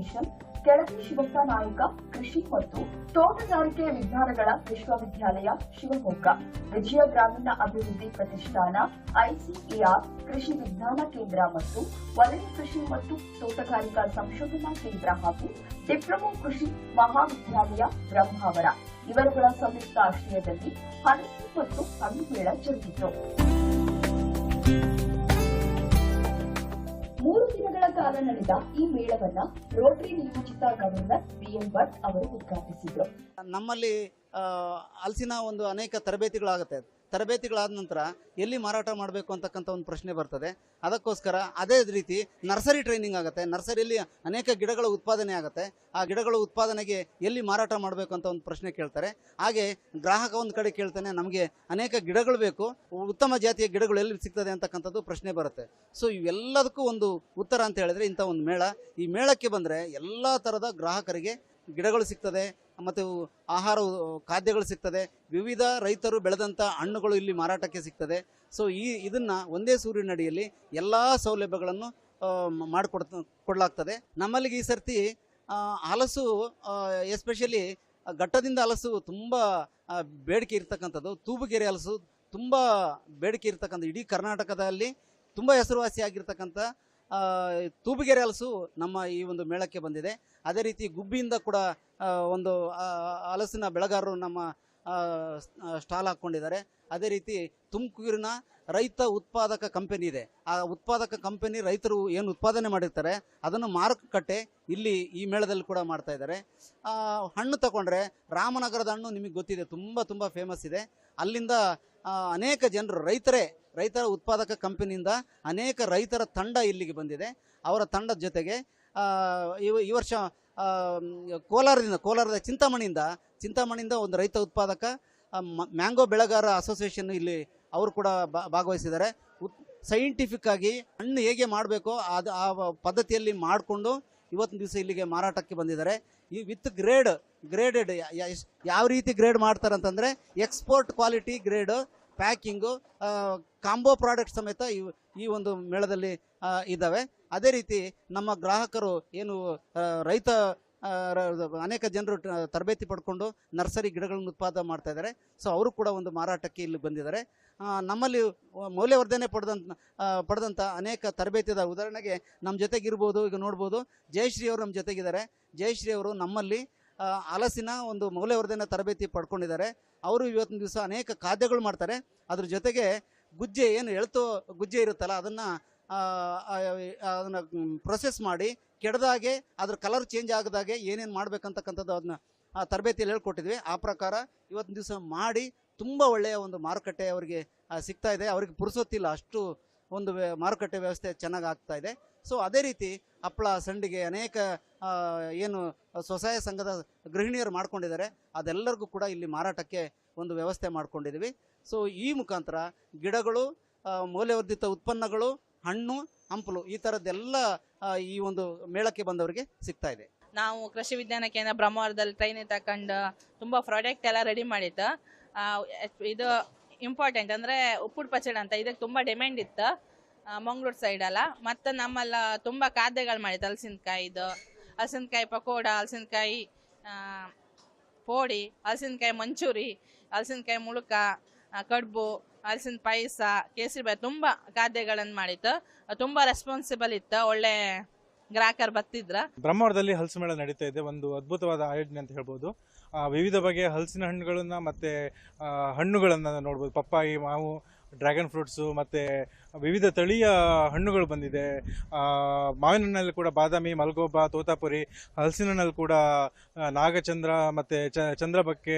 Association Keladi Shivappa ನಾಯಕ, ಕೃಷಿ ಮತ್ತು ತೋಟಗಾರಿಕೆ ವಿಜ್ಞಾನಗಳ ವಿಶ್ವವಿದ್ಯಾಲಯ ಶಿವಮೊಗ್ಗ, ವಿಜಯ ಗ್ರಾಮೀಣ ಅಭಿವೃದ್ಧಿ ಪ್ರತಿಷ್ಠಾನ ಐಸಿಎಆರ್ ಕೃಷಿ ವಿಜ್ಞಾನ ಕೇಂದ್ರ ಮತ್ತು ವಲಯ ಕೃಷಿ ಮತ್ತು ತೋಟಗಾರಿಕಾ ಸಂಶೋಧನಾ ಕೇಂದ್ರ ಹಾಗೂ ಡಿಪ್ಲೊಮೊ ಕೃಷಿ ಮಹಾವಿದ್ಯಾಲಯ ಬ್ರಹ್ಮಾವರ ಇವರುಗಳ ಸಂಯುಕ್ತ ಆಶ್ರಯದಲ್ಲಿ ಹಣಸಿ ಮತ್ತು ಹಣ್ಣು ಜರುಗಿತು. ಮೂರು ದಿನಗಳ ಕಾಲ ನಡೆದ ಈ ಮೇಳವನ್ನ ರೋಟರಿ ನಿಯೋಜಿತ ಗವರ್ನರ್ ಬಿಎಂ ಭಟ್ ಅವರು ಉದ್ಘಾಟಿಸಿದರು. ನಮ್ಮಲ್ಲಿ ಆ, ಹಲಸಿನ ಒಂದು ಅನೇಕ ತರಬೇತಿಗಳಾಗುತ್ತೆ. ತರಬೇತಿಗಳಾದ ನಂತರ ಎಲ್ಲಿ ಮಾರಾಟ ಮಾಡಬೇಕು ಅಂತಕ್ಕಂಥ ಒಂದು ಪ್ರಶ್ನೆ ಬರ್ತದೆ. ಅದಕ್ಕೋಸ್ಕರ ಅದೇ ರೀತಿ ನರ್ಸರಿ ಟ್ರೈನಿಂಗ್ ಆಗುತ್ತೆ. ನರ್ಸರಿಯಲ್ಲಿ ಅನೇಕ ಗಿಡಗಳ ಉತ್ಪಾದನೆ ಆಗುತ್ತೆ. ಆ ಗಿಡಗಳ ಉತ್ಪಾದನೆಗೆ ಎಲ್ಲಿ ಮಾರಾಟ ಮಾಡಬೇಕು ಅಂತ ಒಂದು ಪ್ರಶ್ನೆ ಕೇಳ್ತಾರೆ. ಹಾಗೆ ಗ್ರಾಹಕ ಒಂದು ಕಡೆ ಕೇಳ್ತಾನೆ, ನಮಗೆ ಅನೇಕ ಗಿಡಗಳು ಬೇಕು. ಉತ್ತಮ ಜಾತಿಯ ಗಿಡಗಳು ಎಲ್ಲಿ ಸಿಗ್ತದೆ? ಅಂತಕ್ಕಂಥದ್ದು ಪ್ರಶ್ನೆ ಬರುತ್ತೆ. ಸೊ ಇವೆಲ್ಲದಕ್ಕೂ ಒಂದು ಉತ್ತರ ಅಂತ ಹೇಳಿದ್ರೆ ಇಂಥ ಒಂದು ಮೇಳ. ಈ ಮೇಳಕ್ಕೆ ಬಂದರೆ ಎಲ್ಲ ಥರದ ಗ್ರಾಹಕರಿಗೆ ಗಿಡಗಳು ಸಿಗ್ತದೆ, ಮತ್ತು ಆಹಾರ ಖಾದ್ಯಗಳು ಸಿಗ್ತದೆ. ವಿವಿಧ ರೈತರು ಬೆಳೆದಂಥ ಹಣ್ಣುಗಳು ಇಲ್ಲಿ ಮಾರಾಟಕ್ಕೆ ಸಿಗ್ತದೆ. ಸೊ ಈ, ಇದನ್ನು ಒಂದೇ ಸೂರಿನಡಿಯಲ್ಲಿ ಎಲ್ಲ ಸೌಲಭ್ಯಗಳನ್ನು ಮಾಡಿಕೊಡ್ ಕೊಡಲಾಗ್ತದೆ. ನಮ್ಮಲ್ಲಿಗೆ ಈ ಸರ್ತಿ ಹಲಸು ಎಸ್ಪೆಷಲಿ ಘಟ್ಟದಿಂದ ಹಲಸು ತುಂಬ ಬೇಡಿಕೆ ಇರ್ತಕ್ಕಂಥದ್ದು. ತೂಬುಗೆರೆ ಹಲಸು ತುಂಬ ಬೇಡಿಕೆ ಇರ್ತಕ್ಕಂಥ, ಇಡೀ ಕರ್ನಾಟಕದಲ್ಲಿ ತುಂಬ ಹೆಸರುವಾಸಿಯಾಗಿರ್ತಕ್ಕಂಥ ತೂಬುಗೆರೆ ಹಲಸು ನಮ್ಮ ಈ ಒಂದು ಮೇಳಕ್ಕೆ ಬಂದಿದೆ. ಅದೇ ರೀತಿ ಗುಬ್ಬಿಯಿಂದ ಕೂಡ ಒಂದು ಹಲಸಿನ ಬೆಳೆಗಾರರು ನಮ್ಮ ಸ್ಟಾಲ್ ಹಾಕ್ಕೊಂಡಿದ್ದಾರೆ ಅದೇ ರೀತಿ ತುಮಕೂರಿನ ರೈತ ಉತ್ಪಾದಕ ಕಂಪನಿ ಇದೆ. ಆ ಉತ್ಪಾದಕ ಕಂಪನಿ ರೈತರು ಏನು ಉತ್ಪಾದನೆ ಮಾಡಿರ್ತಾರೆ, ಅದನ್ನು ಮಾರುಕಟ್ಟೆ ಇಲ್ಲಿ ಈ ಮೇಳದಲ್ಲಿ ಕೂಡ ಮಾಡ್ತಾ ಇದ್ದಾರೆ. ಹಣ್ಣು ತಗೊಂಡ್ರೆ ರಾಮನಗರದ ಹಣ್ಣು ನಿಮಗೆ ಗೊತ್ತಿದೆ, ತುಂಬ ತುಂಬ ಫೇಮಸ್ ಇದೆ. ಅಲ್ಲಿಂದ ಅನೇಕ ಜನರು, ರೈತರೇ, ರೈತರ ಉತ್ಪಾದಕ ಕಂಪನಿಯಿಂದ ಅನೇಕ ರೈತರ ತಂಡ ಇಲ್ಲಿಗೆ ಬಂದಿದೆ. ಅವರ ತಂಡದ ಜೊತೆಗೆ ಈ ವರ್ಷ ಕೋಲಾರದಿಂದ, ಕೋಲಾರದ ಚಿಂತಾಮಣಿಯಿಂದ ಚಿಂತಾಮಣಿಯಿಂದ ಒಂದು ರೈತ ಉತ್ಪಾದಕ ಮ್ಯಾಂಗೋ ಬೆಳೆಗಾರ ಅಸೋಸಿಯೇಷನ್ ಇಲ್ಲಿ ಅವರು ಕೂಡ ಭಾಗವಹಿಸಿದ್ದಾರೆ. ಸೈಂಟಿಫಿಕ್ ಆಗಿ ಹಣ್ಣು ಹೇಗೆ ಮಾಡಬೇಕೋ ಅದು, ಆ, ಪದ್ಧತಿಯಲ್ಲಿ ಮಾಡಿಕೊಂಡು ಇವತ್ತಿನ ದಿವಸ ಇಲ್ಲಿಗೆ ಮಾರಾಟಕ್ಕೆ ಬಂದಿದ್ದಾರೆ. ಈ ವಿತ್ ಗ್ರೇಡ್ ಗ್ರೇಡೆಡ್ ಯಾವ ರೀತಿ ಗ್ರೇಡ್ ಮಾಡ್ತಾರೆ ಅಂತಂದರೆ export quality grade packing combo product ಸಮೇತ ಈ ಒಂದು ಮೇಳದಲ್ಲಿ ಇದ್ದಾವೆ. ಅದೇ ರೀತಿ ನಮ್ಮ ಗ್ರಾಹಕರು ಏನು ರೈತ ಅನೇಕ ಜನರು ತರಬೇತಿ ಪಡ್ಕೊಂಡು ನರ್ಸರಿ ಗಿಡಗಳನ್ನು ಉತ್ಪಾದನೆ ಮಾಡ್ತಾ ಇದ್ದಾರೆ. ಸೊ ಅವರು ಕೂಡ ಒಂದು ಮಾರಾಟಕ್ಕೆ ಇಲ್ಲಿ ಬಂದಿದ್ದಾರೆ. ನಮ್ಮಲ್ಲಿ ಮೌಲ್ಯವರ್ಧನೆ ಪಡೆದಂತ ಆ, ಪಡೆದಂಥ ಅನೇಕ ತರಬೇತಿದ ಉದಾಹರಣೆಗೆ ನಮ್ಮ ಜೊತೆಗಿರ್ಬೋದು ಈಗ ನೋಡ್ಬೋದು ಜಯಶ್ರೀ ಅವರು ನಮ್ಮ ಜೊತೆಗಿದ್ದಾರೆ. ಜಯಶ್ರೀ ಅವರು ನಮ್ಮಲ್ಲಿ ಹಲಸಿನ ಒಂದು ಮೌಲ್ಯವರ್ಧನೆ ತರಬೇತಿ ಪಡ್ಕೊಂಡಿದ್ದಾರೆ. ಅವರು ಇವತ್ತಿನ ದಿವಸ ಅನೇಕ ಖಾದ್ಯಗಳು ಮಾಡ್ತಾರೆ. ಅದ್ರ ಜೊತೆಗೆ ಗುಜ್ಜೆ ಏನು ಎಳ್ತು ಗುಜ್ಜೆ ಇರುತ್ತಲ್ಲ ಅದನ್ನು ಅದನ್ನು ಪ್ರೊಸೆಸ್ ಮಾಡಿ ಕೆಡದಾಗೆ, ಅದ್ರ ಕಲರ್ ಚೇಂಜ್ ಆಗದಾಗೆ ಏನೇನು ಮಾಡ್ಬೇಕಂತಕ್ಕಂಥದ್ದು ಅದನ್ನ ತರಬೇತಿಯಲ್ಲಿ ಹೇಳ್ಕೊಟ್ಟಿದ್ವಿ. ಆ ಪ್ರಕಾರ ಇವತ್ತಿನ ದಿವಸ ಮಾಡಿ ತುಂಬ ಒಳ್ಳೆಯ ಒಂದು ಮಾರುಕಟ್ಟೆ ಅವರಿಗೆ ಸಿಗ್ತಾ ಇದೆ. ಅವರಿಗೆ ಪುರುಸೊತ್ತಿಲ್ಲ, ಅಷ್ಟು ಒಂದು ಮಾರುಕಟ್ಟೆ ವ್ಯವಸ್ಥೆ ಚೆನ್ನಾಗಿ ಆಗ್ತಾ ಇದೆ. ಸೊ ಅದೇ ರೀತಿ ಹಪ್ಪಳ ಸಂಡಿಗೆ ಅನೇಕ ಏನು ಸ್ವಸಹಾಯ ಸಂಘದ ಗೃಹಿಣಿಯರು ಮಾಡ್ಕೊಂಡಿದ್ದಾರೆ. ಅದೆಲ್ಲರಿಗೂ ಕೂಡ ಇಲ್ಲಿ ಮಾರಾಟಕ್ಕೆ ಒಂದು ವ್ಯವಸ್ಥೆ ಮಾಡ್ಕೊಂಡಿದ್ದೀವಿ. ಸೊ ಈ ಮುಖಾಂತರ ಗಿಡಗಳು ಮೌಲ್ಯವರ್ಧಿತ ಉತ್ಪನ್ನಗಳು, ಹಣ್ಣು, ಹಂಪಲು ಈ ಥರದ್ದೆಲ್ಲ ಈ ಒಂದು ಮೇಳಕ್ಕೆ ಬಂದವರಿಗೆ ಸಿಗ್ತಾ ಇದೆ. ನಾವು ಕೃಷಿ ವಿಜ್ಞಾನ ಕೇಂದ್ರ ಬ್ರಹ್ಮಾವರದಲ್ಲಿ ಟ್ರೈನಿಂಗ್ ತಕೊಂಡು ತುಂಬ ಪ್ರಾಡಕ್ಟ್ ಎಲ್ಲ ರೆಡಿ ಮಾಡಿತ್ತು ಇದು ಇಂಪಾರ್ಟೆಂಟ್ ಅಂದರೆ ಉಪ್ಪುಡು ಪಚಡ ಅಂತ, ಇದಕ್ಕೆ ತುಂಬ ಡಿಮ್ಯಾಂಡ್ ಇತ್ತು ಮಂಗಳೂರು ಸೈಡೆಲ್ಲ ಮತ್ತು ನಮ್ಮಲ್ಲ ತುಂಬ ಖಾದ್ಯಗಳು ಮಾಡಿತ್ತು ಹಲಸಿನಕಾಯಿದು ಹಲಸಿನಕಾಯಿ ಪಕೋಡ, ಹಲಸಿನಕಾಯಿ ಪೋಡಿ, ಹಲಸಿನಕಾಯಿ ಮಂಚೂರಿ, ಹಲಸಿನಕಾಯಿ ಮುಳುಕ ಕಡುಬು ಹಲಸಿನ ಪಾಯಸ ಕೇಸರಿ ತುಂಬ ಖಾದ್ಯಗಳನ್ನು ಮಾಡಿತ್ತು. ತುಂಬ ರೆಸ್ಪಾನ್ಸಿಬಲ್ ಇತ್ತು. ಒಳ್ಳೆ ಗ್ರಾಹಕರು ಬರ್ತಿದ್ರ. ಬ್ರಹ್ಮಾವರದಲ್ಲಿ ಹಲಸು ಮೇಳ ನಡೀತಾ ಇದೆ. ಒಂದು ಅದ್ಭುತವಾದ ಆಯೋಜನೆ ಅಂತ ಹೇಳ್ಬೋದು. ವಿವಿಧ ಬಗೆಯ ಹಲಸಿನ ಹಣ್ಣುಗಳನ್ನು ಮತ್ತೆ ಹಣ್ಣುಗಳನ್ನ ನೋಡ್ಬೋದು. ಪಪ್ಪಾಯಿ, ಮಾವು, ಡ್ರ್ಯಾಗನ್ ಫ್ರೂಟ್ಸು, ಮತ್ತೆ ವಿವಿಧ ತಳಿಯ ಹಣ್ಣುಗಳು ಬಂದಿದೆ. ಮಾವಿನ ಹಣ್ಣಲ್ಲಿ ಕೂಡ ಬಾದಾಮಿ, ಮಲ್ಗೋಬಾ, ತೋತಾಪುರಿ ಹಲಸಿನ ಹಣ್ಣಲ್ಲಿ ಕೂಡ ನಾಗಚಂದ್ರ ಮತ್ತು ಚಂದ್ರಬಕ್ಕೆ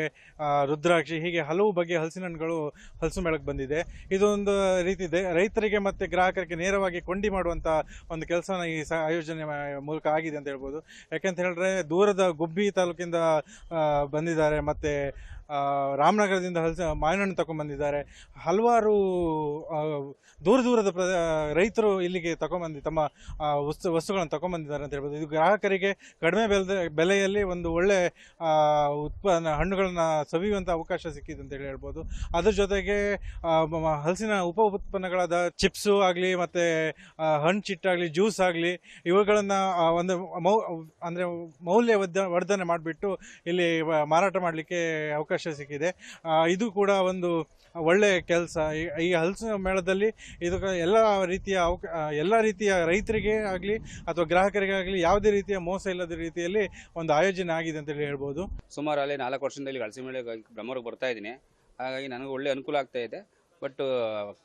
ರುದ್ರಾಕ್ಷಿ ಹೀಗೆ ಹಲವು ಬಗೆಯ ಹಲಸಿನ ಹಣ್ಣುಗಳು ಹಲಸು ಮೇಳಕ್ಕೆ ಬಂದಿದೆ. ಇದೊಂದು ರೀತಿ ಇದೆ ರೈತರಿಗೆ ಮತ್ತು ಗ್ರಾಹಕರಿಗೆ ನೇರವಾಗಿ ಕೊಂಡಿ ಮಾಡುವಂಥ ಒಂದು ಕೆಲಸನ ಈ ಸ, ಆಯೋಜನೆ ಮೂಲಕ ಆಗಿದೆ ಅಂತ ಹೇಳ್ಬೋದು. ಯಾಕೆಂತ ಹೇಳಿದ್ರೆ ದೂರದ ಗುಬ್ಬಿ ತಾಲೂಕಿಂದ ಬಂದಿದ್ದಾರೆ ಮತ್ತು ರಾಮನಗರದಿಂದ ಹಲಸ ಮಾವಿನ ಹಣ್ಣು ತಗೊಂಡ್ಬಂದಿದ್ದಾರೆ ಹಲವಾರು ದೂರ ದೂರದ ಪ್ರ ರೈತರು ಇಲ್ಲಿಗೆ ತಗೊಂಬಂದು ತಮ್ಮ ವಸ್ತು, ವಸ್ತುಗಳನ್ನು ತಗೊಂಬಂದಿದ್ದಾರೆ ಅಂತ ಹೇಳ್ಬೋದು. ಇದು ಗ್ರಾಹಕರಿಗೆ ಕಡಿಮೆ ಬೆಲೆ ಬೆಲೆಯಲ್ಲಿ ಒಂದು ಒಳ್ಳೆ ಉತ್ಪನ್ನ, ಹಣ್ಣುಗಳನ್ನು ಸವಿಯುವಂಥ ಅವಕಾಶ ಸಿಕ್ಕಿದೆ ಅಂತೇಳಿ ಹೇಳ್ಬೋದು. ಅದ್ರ ಜೊತೆಗೆ ಹಲಸಿನ ಉಪ ಉತ್ಪನ್ನಗಳಾದ ಚಿಪ್ಸು ಆಗಲಿ, ಮತ್ತು ಹಣ್ಣು ಚಿಟ್ಟಾಗಲಿ ಜ್ಯೂಸ್ ಆಗಲಿ, ಇವುಗಳನ್ನು ಒಂದು ಮೌ, ಅಂದರೆ ಮೌಲ್ಯ ವರ್ಧ ವರ್ಧನೆ ಮಾಡಿಬಿಟ್ಟು ಇಲ್ಲಿ ಮಾರಾಟ ಮಾಡಲಿಕ್ಕೆ ಅವಕಾಶ ಸಿಕ್ಕಿದೆ. ಇದು ಕೂಡ ಒಂದು ಒಳ್ಳೆ ಕೆಲಸ. ಈ ಹಲಸಿನ ಮೇಳದಲ್ಲಿ ಇದು ಎಲ್ಲ ರೀತಿಯ ಅವಕ ಎಲ್ಲ ರೀತಿಯ ರೈತರಿಗೆ ಆಗಲಿ ಅಥವಾ ಗ್ರಾಹಕರಿಗೆ ಆಗಲಿ ಯಾವುದೇ ರೀತಿಯ ಮೋಸ ಇಲ್ಲದ ರೀತಿಯಲ್ಲಿ ಒಂದು ಆಯೋಜನೆ ಆಗಿದೆ ಅಂತೇಳಿ ಹೇಳ್ಬೋದು. ಸುಮಾರು ಅಲ್ಲಿ ನಾಲ್ಕು ವರ್ಷದಿಂದ ಇಲ್ಲಿ ಹಳಸಿ ಬ್ರಹ್ಮವ್ರಿಗೆ ಬರ್ತಾ ಇದ್ದೀನಿ. ಹಾಗಾಗಿ ನನಗೆ ಒಳ್ಳೆ ಅನುಕೂಲ ಆಗ್ತಾ ಇದೆ. ಬಟ್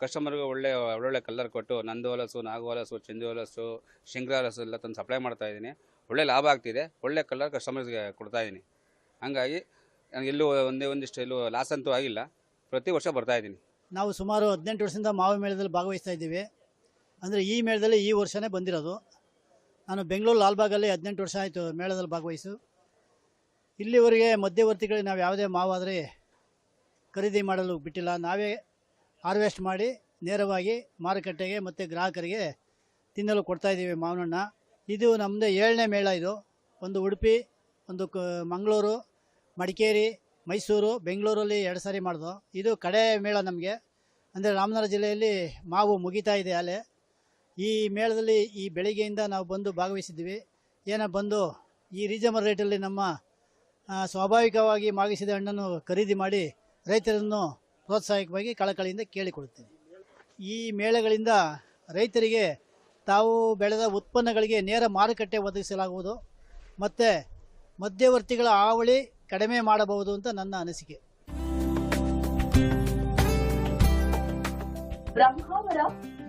ಕಸ್ಟಮರ್ಗೆ ಒಳ್ಳೆ, ಒಳ್ಳೊಳ್ಳೆ ಕಲರ್ ಕೊಟ್ಟು ನಂದು ಹೊಲಸು, ನಾಗು ಹೊಲಸು, ಚಂದಿ ಹೊಲಸು ಶಿಂಗ್ರ ಹೊಲಸು ಎಲ್ಲ ತಂದು ಸಪ್ಲೈ ಮಾಡ್ತಾ ಇದ್ದೀನಿ. ಒಳ್ಳೆ ಲಾಭ ಆಗ್ತಿದೆ. ಒಳ್ಳೆ ಕಲರ್ ಕಸ್ಟಮರ್ಸ್ಗೆ ಕೊಡ್ತಾ ಇದ್ದೀನಿ. ಹಂಗಾಗಿ ನನಗೆ ಎಲ್ಲೂ ಒಂದೇ ಒಂದಿಷ್ಟು ಎಲ್ಲೂ ಲಾಸ್ ಅಂತೂ ಆಗಿಲ್ಲ. ಪ್ರತಿ ವರ್ಷ ಬರ್ತಾ ಇದ್ದೀನಿ. ನಾವು ಸುಮಾರು ಹದಿನೆಂಟು ವರ್ಷದಿಂದ ಮಾವು ಮೇಳದಲ್ಲಿ ಭಾಗವಹಿಸ್ತಾ ಇದ್ದೀವಿ. ಅಂದರೆ ಈ ಮೇಳದಲ್ಲಿ ಈ ವರ್ಷವೇ ಬಂದಿರೋದು. ನಾನು ಬೆಂಗಳೂರು ಲಾಲ್ಬಾಗಲ್ಲಿ ಹದಿನೆಂಟು ವರ್ಷ ಆಯಿತು ಮೇಳದಲ್ಲಿ ಭಾಗವಹಿಸು. ಇಲ್ಲಿವರೆಗೆ ಮಧ್ಯವರ್ತಿಗಳಿಗೆ ನಾವು ಯಾವುದೇ ಮಾವಾದರೆ ಖರೀದಿ ಮಾಡಲು ಬಿಟ್ಟಿಲ್ಲ. ನಾವೇ ಹಾರ್ವೆಸ್ಟ್ ಮಾಡಿ ನೇರವಾಗಿ ಮಾರುಕಟ್ಟೆಗೆ ಮತ್ತು ಗ್ರಾಹಕರಿಗೆ ತಿನ್ನಲು ಕೊಡ್ತಾ ಇದ್ದೀವಿ ಮಾವಿನಣ್ಣ. ಇದು ನಮ್ಮದೇ ಏಳನೇ ಮೇಳ ಇದು. ಒಂದು ಉಡುಪಿ, ಒಂದು ಮಂಗಳೂರು, ಮಡಿಕೇರಿ ಮೈಸೂರು, ಬೆಂಗಳೂರಲ್ಲಿ ಎರಡು ಸಾರಿ ಮಾಡಿದ್ವು ಇದು ಕಡೆ ಮೇಳ ನಮಗೆ. ಅಂದರೆ ರಾಮನಗರ ಜಿಲ್ಲೆಯಲ್ಲಿ ಮಾವು ಮುಗಿತಾ ಇದೆ ಅಲೆ ಈ ಮೇಳದಲ್ಲಿ ಈ ಬೆಳಿಗ್ಗೆಯಿಂದ ನಾವು ಬಂದು ಭಾಗವಹಿಸಿದ್ವಿ. ಏನೋ ಬಂದು ಈ ರೀಸನಬಲ್ ರೇಟಲ್ಲಿ ನಮ್ಮ ಸ್ವಾಭಾವಿಕವಾಗಿ ಮಾಗಿಸಿದ ಹಣ್ಣನ್ನು ಖರೀದಿ ಮಾಡಿ ರೈತರನ್ನು ಪ್ರೋತ್ಸಾಹಕವಾಗಿ ಕಳಕಳಿಯಿಂದ ಕೇಳಿಕೊಡುತ್ತೇನೆ ಈ ಮೇಳಗಳಿಂದ ರೈತರಿಗೆ ತಾವು ಬೆಳೆದ ಉತ್ಪನ್ನಗಳಿಗೆ ನೇರ ಮಾರುಕಟ್ಟೆ ಒದಗಿಸಲಾಗುವುದು. ಮತ್ತು ಮಧ್ಯವರ್ತಿಗಳ ಹಾವಳಿ ಕಡಿಮೆ ಮಾಡಬಹುದು ಅಂತ ನನ್ನ ಅನಿಸಿಕೆ. ಬ್ರಹ್ಮಾವರ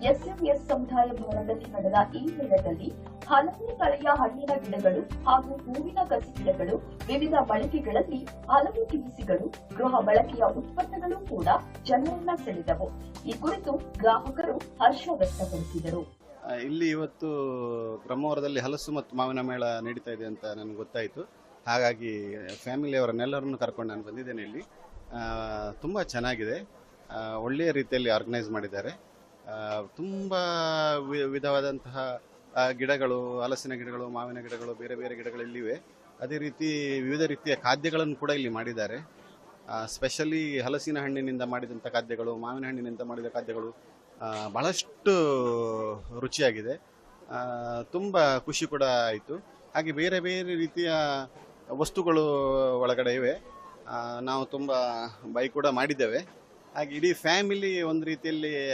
ಎಸ್ಎಂಎಸ್ ಸಮುದಾಯ ಭವನದಲ್ಲಿ ನಡೆದ ಈ ಮೇಳದಲ್ಲಿ ಹಲವು ತಳಿಯ ಹಣ್ಣಿನ ಗಿಡಗಳು ಹಾಗೂ ಹೂವಿನ ಕಸಿ ಗಿಡಗಳು ವಿವಿಧ ಬಳಕೆಗಳಲ್ಲಿ ಹಲವು ತಿನಿಸುಗಳು ಗೃಹ ಬಳಕೆಯ ಉತ್ಪನ್ನಗಳು ಕೂಡ ಜನರನ್ನ ಸೆಳೆದವು. ಈ ಕುರಿತು ಗ್ರಾಹಕರು ಹರ್ಷ ವ್ಯಕ್ತಪಡಿಸಿದರು. ಇಲ್ಲಿ ಇವತ್ತು ಬ್ರಹ್ಮವರದಲ್ಲಿ ಹಲಸು ಮತ್ತು ಮಾವಿನ ಮೇಳ ನಡೀತಾ ಇದೆ ಅಂತ ನನಗೆ ಗೊತ್ತಾಯಿತು. ಹಾಗಾಗಿ ಫ್ಯಾಮಿಲಿಯವರನ್ನೆಲ್ಲರನ್ನು ಕರ್ಕೊಂಡು ನಾನು ಬಂದಿದ್ದೇನೆ ಇಲ್ಲಿ. ತುಂಬ ಚೆನ್ನಾಗಿದೆ. ಒಳ್ಳೆಯ ರೀತಿಯಲ್ಲಿ ಆರ್ಗನೈಸ್ ಮಾಡಿದ್ದಾರೆ. ತುಂಬ ವಿಧವಾದಂತಹ ಗಿಡಗಳು, ಹಲಸಿನ ಗಿಡಗಳು, ಮಾವಿನ ಗಿಡಗಳು, ಬೇರೆ ಬೇರೆ ಗಿಡಗಳಲ್ಲಿವೆ. ಅದೇ ರೀತಿ ವಿವಿಧ ರೀತಿಯ ಖಾದ್ಯಗಳನ್ನು ಕೂಡ ಇಲ್ಲಿ ಮಾಡಿದ್ದಾರೆ. ಸ್ಪೆಷಲಿ ಹಲಸಿನ ಹಣ್ಣಿನಿಂದ ಮಾಡಿದಂಥ ಖಾದ್ಯಗಳು, ಮಾವಿನ ಹಣ್ಣಿನಿಂದ ಮಾಡಿದ ಖಾದ್ಯಗಳು ಬಹಳಷ್ಟು ರುಚಿಯಾಗಿದೆ. ತುಂಬ ಖುಷಿ ಕೂಡ ಆಯಿತು. ಹಾಗೆ ಬೇರೆ ಬೇರೆ ರೀತಿಯ ವಸ್ತುಗಳು ಒಳಗಡೆ ಇವೆ. ನಾವು ತುಂಬ ಬೈ ಕೂಡ ಮಾಡಿದ್ದೇವೆ. ಹಾಗೆ ಇಡೀ ಫ್ಯಾಮಿಲಿ ಒಂದು ರೀತಿಯಲ್ಲಿ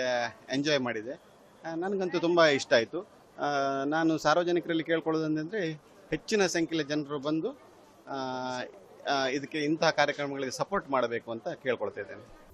ಎಂಜಾಯ್ ಮಾಡಿದೆ. ನನಗಂತೂ ತುಂಬ ಇಷ್ಟ ಆಯಿತು. ನಾನು ಸಾರ್ವಜನಿಕರಲ್ಲಿ ಕೇಳ್ಕೊಳ್ಳೋದಂದರೆ ಹೆಚ್ಚಿನ ಸಂಖ್ಯೆಯಲ್ಲಿ ಜನರು ಬಂದು ಇದಕ್ಕೆ ಇಂತಹ ಕಾರ್ಯಕ್ರಮಗಳಿಗೆ ಸಪೋರ್ಟ್ ಮಾಡಬೇಕು ಅಂತ ಕೇಳ್ಕೊಳ್ತಾ ಇದ್ದೇನೆ.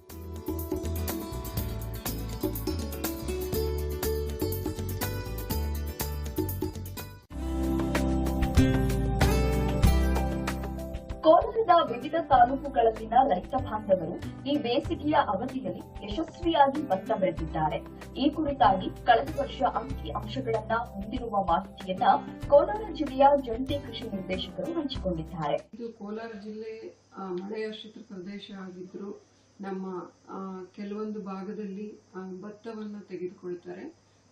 ವಿವಿಧ ತಾಲೂಕುಗಳಲ್ಲಿನ ರೈತ ಬಾಂಧವರು ಈ ಬೇಸಿಗೆಯ ಅವಧಿಯಲ್ಲಿ ಯಶಸ್ವಿಯಾಗಿ ಭತ್ತ ಬೆಳೆದಿದ್ದಾರೆ. ಈ ಕುರಿತಾಗಿ ಕಳೆದ ವರ್ಷ ಅಂಕಿ ಅಂಶಗಳನ್ನ ಹೊಂದಿರುವ ಮಾಹಿತಿಯನ್ನ ಕೋಲಾರ ಜಿಲ್ಲೆಯ ಜಂಟಿ ಕೃಷಿ ನಿರ್ದೇಶಕರು ಹಂಚಿಕೊಂಡಿದ್ದಾರೆ. ಇದು ಕೋಲಾರ ಜಿಲ್ಲೆ ಮಳೆಯಾಶ್ರಿತ ಪ್ರದೇಶ ಆಗಿದ್ರು ನಮ್ಮ ಕೆಲವೊಂದು ಭಾಗದಲ್ಲಿ ಭತ್ತವನ್ನು ತೆಗೆದುಕೊಳ್ತಾರೆ.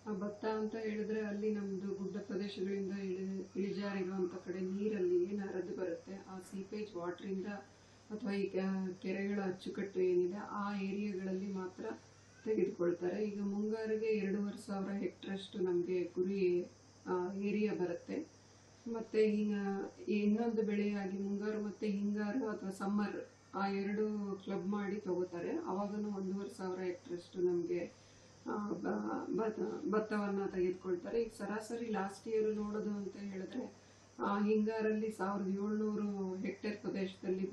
ಭತ್ತ ಅಂತ ಹೇಳಿದ್ರೆ ಅಲ್ಲಿ ನಮ್ದು ಗುಡ್ಡ ಪ್ರದೇಶಗಳಿಂದ ಇಳಿ ಇಳಿಜಾರಿರುವಂತ ಕಡೆ ನೀರಲ್ಲಿ ಏನು ಹರಿದು ಬರುತ್ತೆ. ಆ ಸೀಪೇಜ್ ವಾಟ್ರಿಂದ ಅಥವಾ ಈ ಕೆರೆಗಳ ಅಚ್ಚುಕಟ್ಟು ಏನಿದೆ ಆ ಏರಿಯಾಗಳಲ್ಲಿ ಮಾತ್ರ ತೆಗೆದುಕೊಳ್ತಾರೆ. ಈಗ ಮುಂಗಾರಿಗೆ ಎರಡೂವರೆ ಸಾವಿರ ಹೆಕ್ಟರಷ್ಟು ನಮಗೆ ಗುರಿ ಏರಿಯಾ ಬರುತ್ತೆ. ಮತ್ತೆ ಹಿಂಗ, ಇನ್ನೊಂದು ಬೆಳೆಯಾಗಿ ಮುಂಗಾರು ಮತ್ತೆ ಹಿಂಗಾರು ಅಥವಾ ಸಮ್ಮರ್ ಆ ಎರಡು ಕ್ಲಬ್ ಮಾಡಿ ತಗೋತಾರೆ. ಅವಾಗನು ಒಂದೂವರೆ ಸಾವಿರ ಹೆಕ್ಟರಷ್ಟು ನಮಗೆ ಭತ್ತವನ್ನ ತೆಗೆದುಕೊಳ್ತಾರೆ. ಈಗ ಸರಾಸರಿ ಲಾಸ್ಟ್ ಇಯರ್ ನೋಡೋದು ಅಂತ ಹೇಳಿದ್ರೆ ಹಿಂಗಾರಲ್ಲಿ ಸಾವಿರದ ಏಳ್ನೂರು ಹೆಕ್ಟೇರ್ ಪ್ರದೇಶದಲ್ಲಿ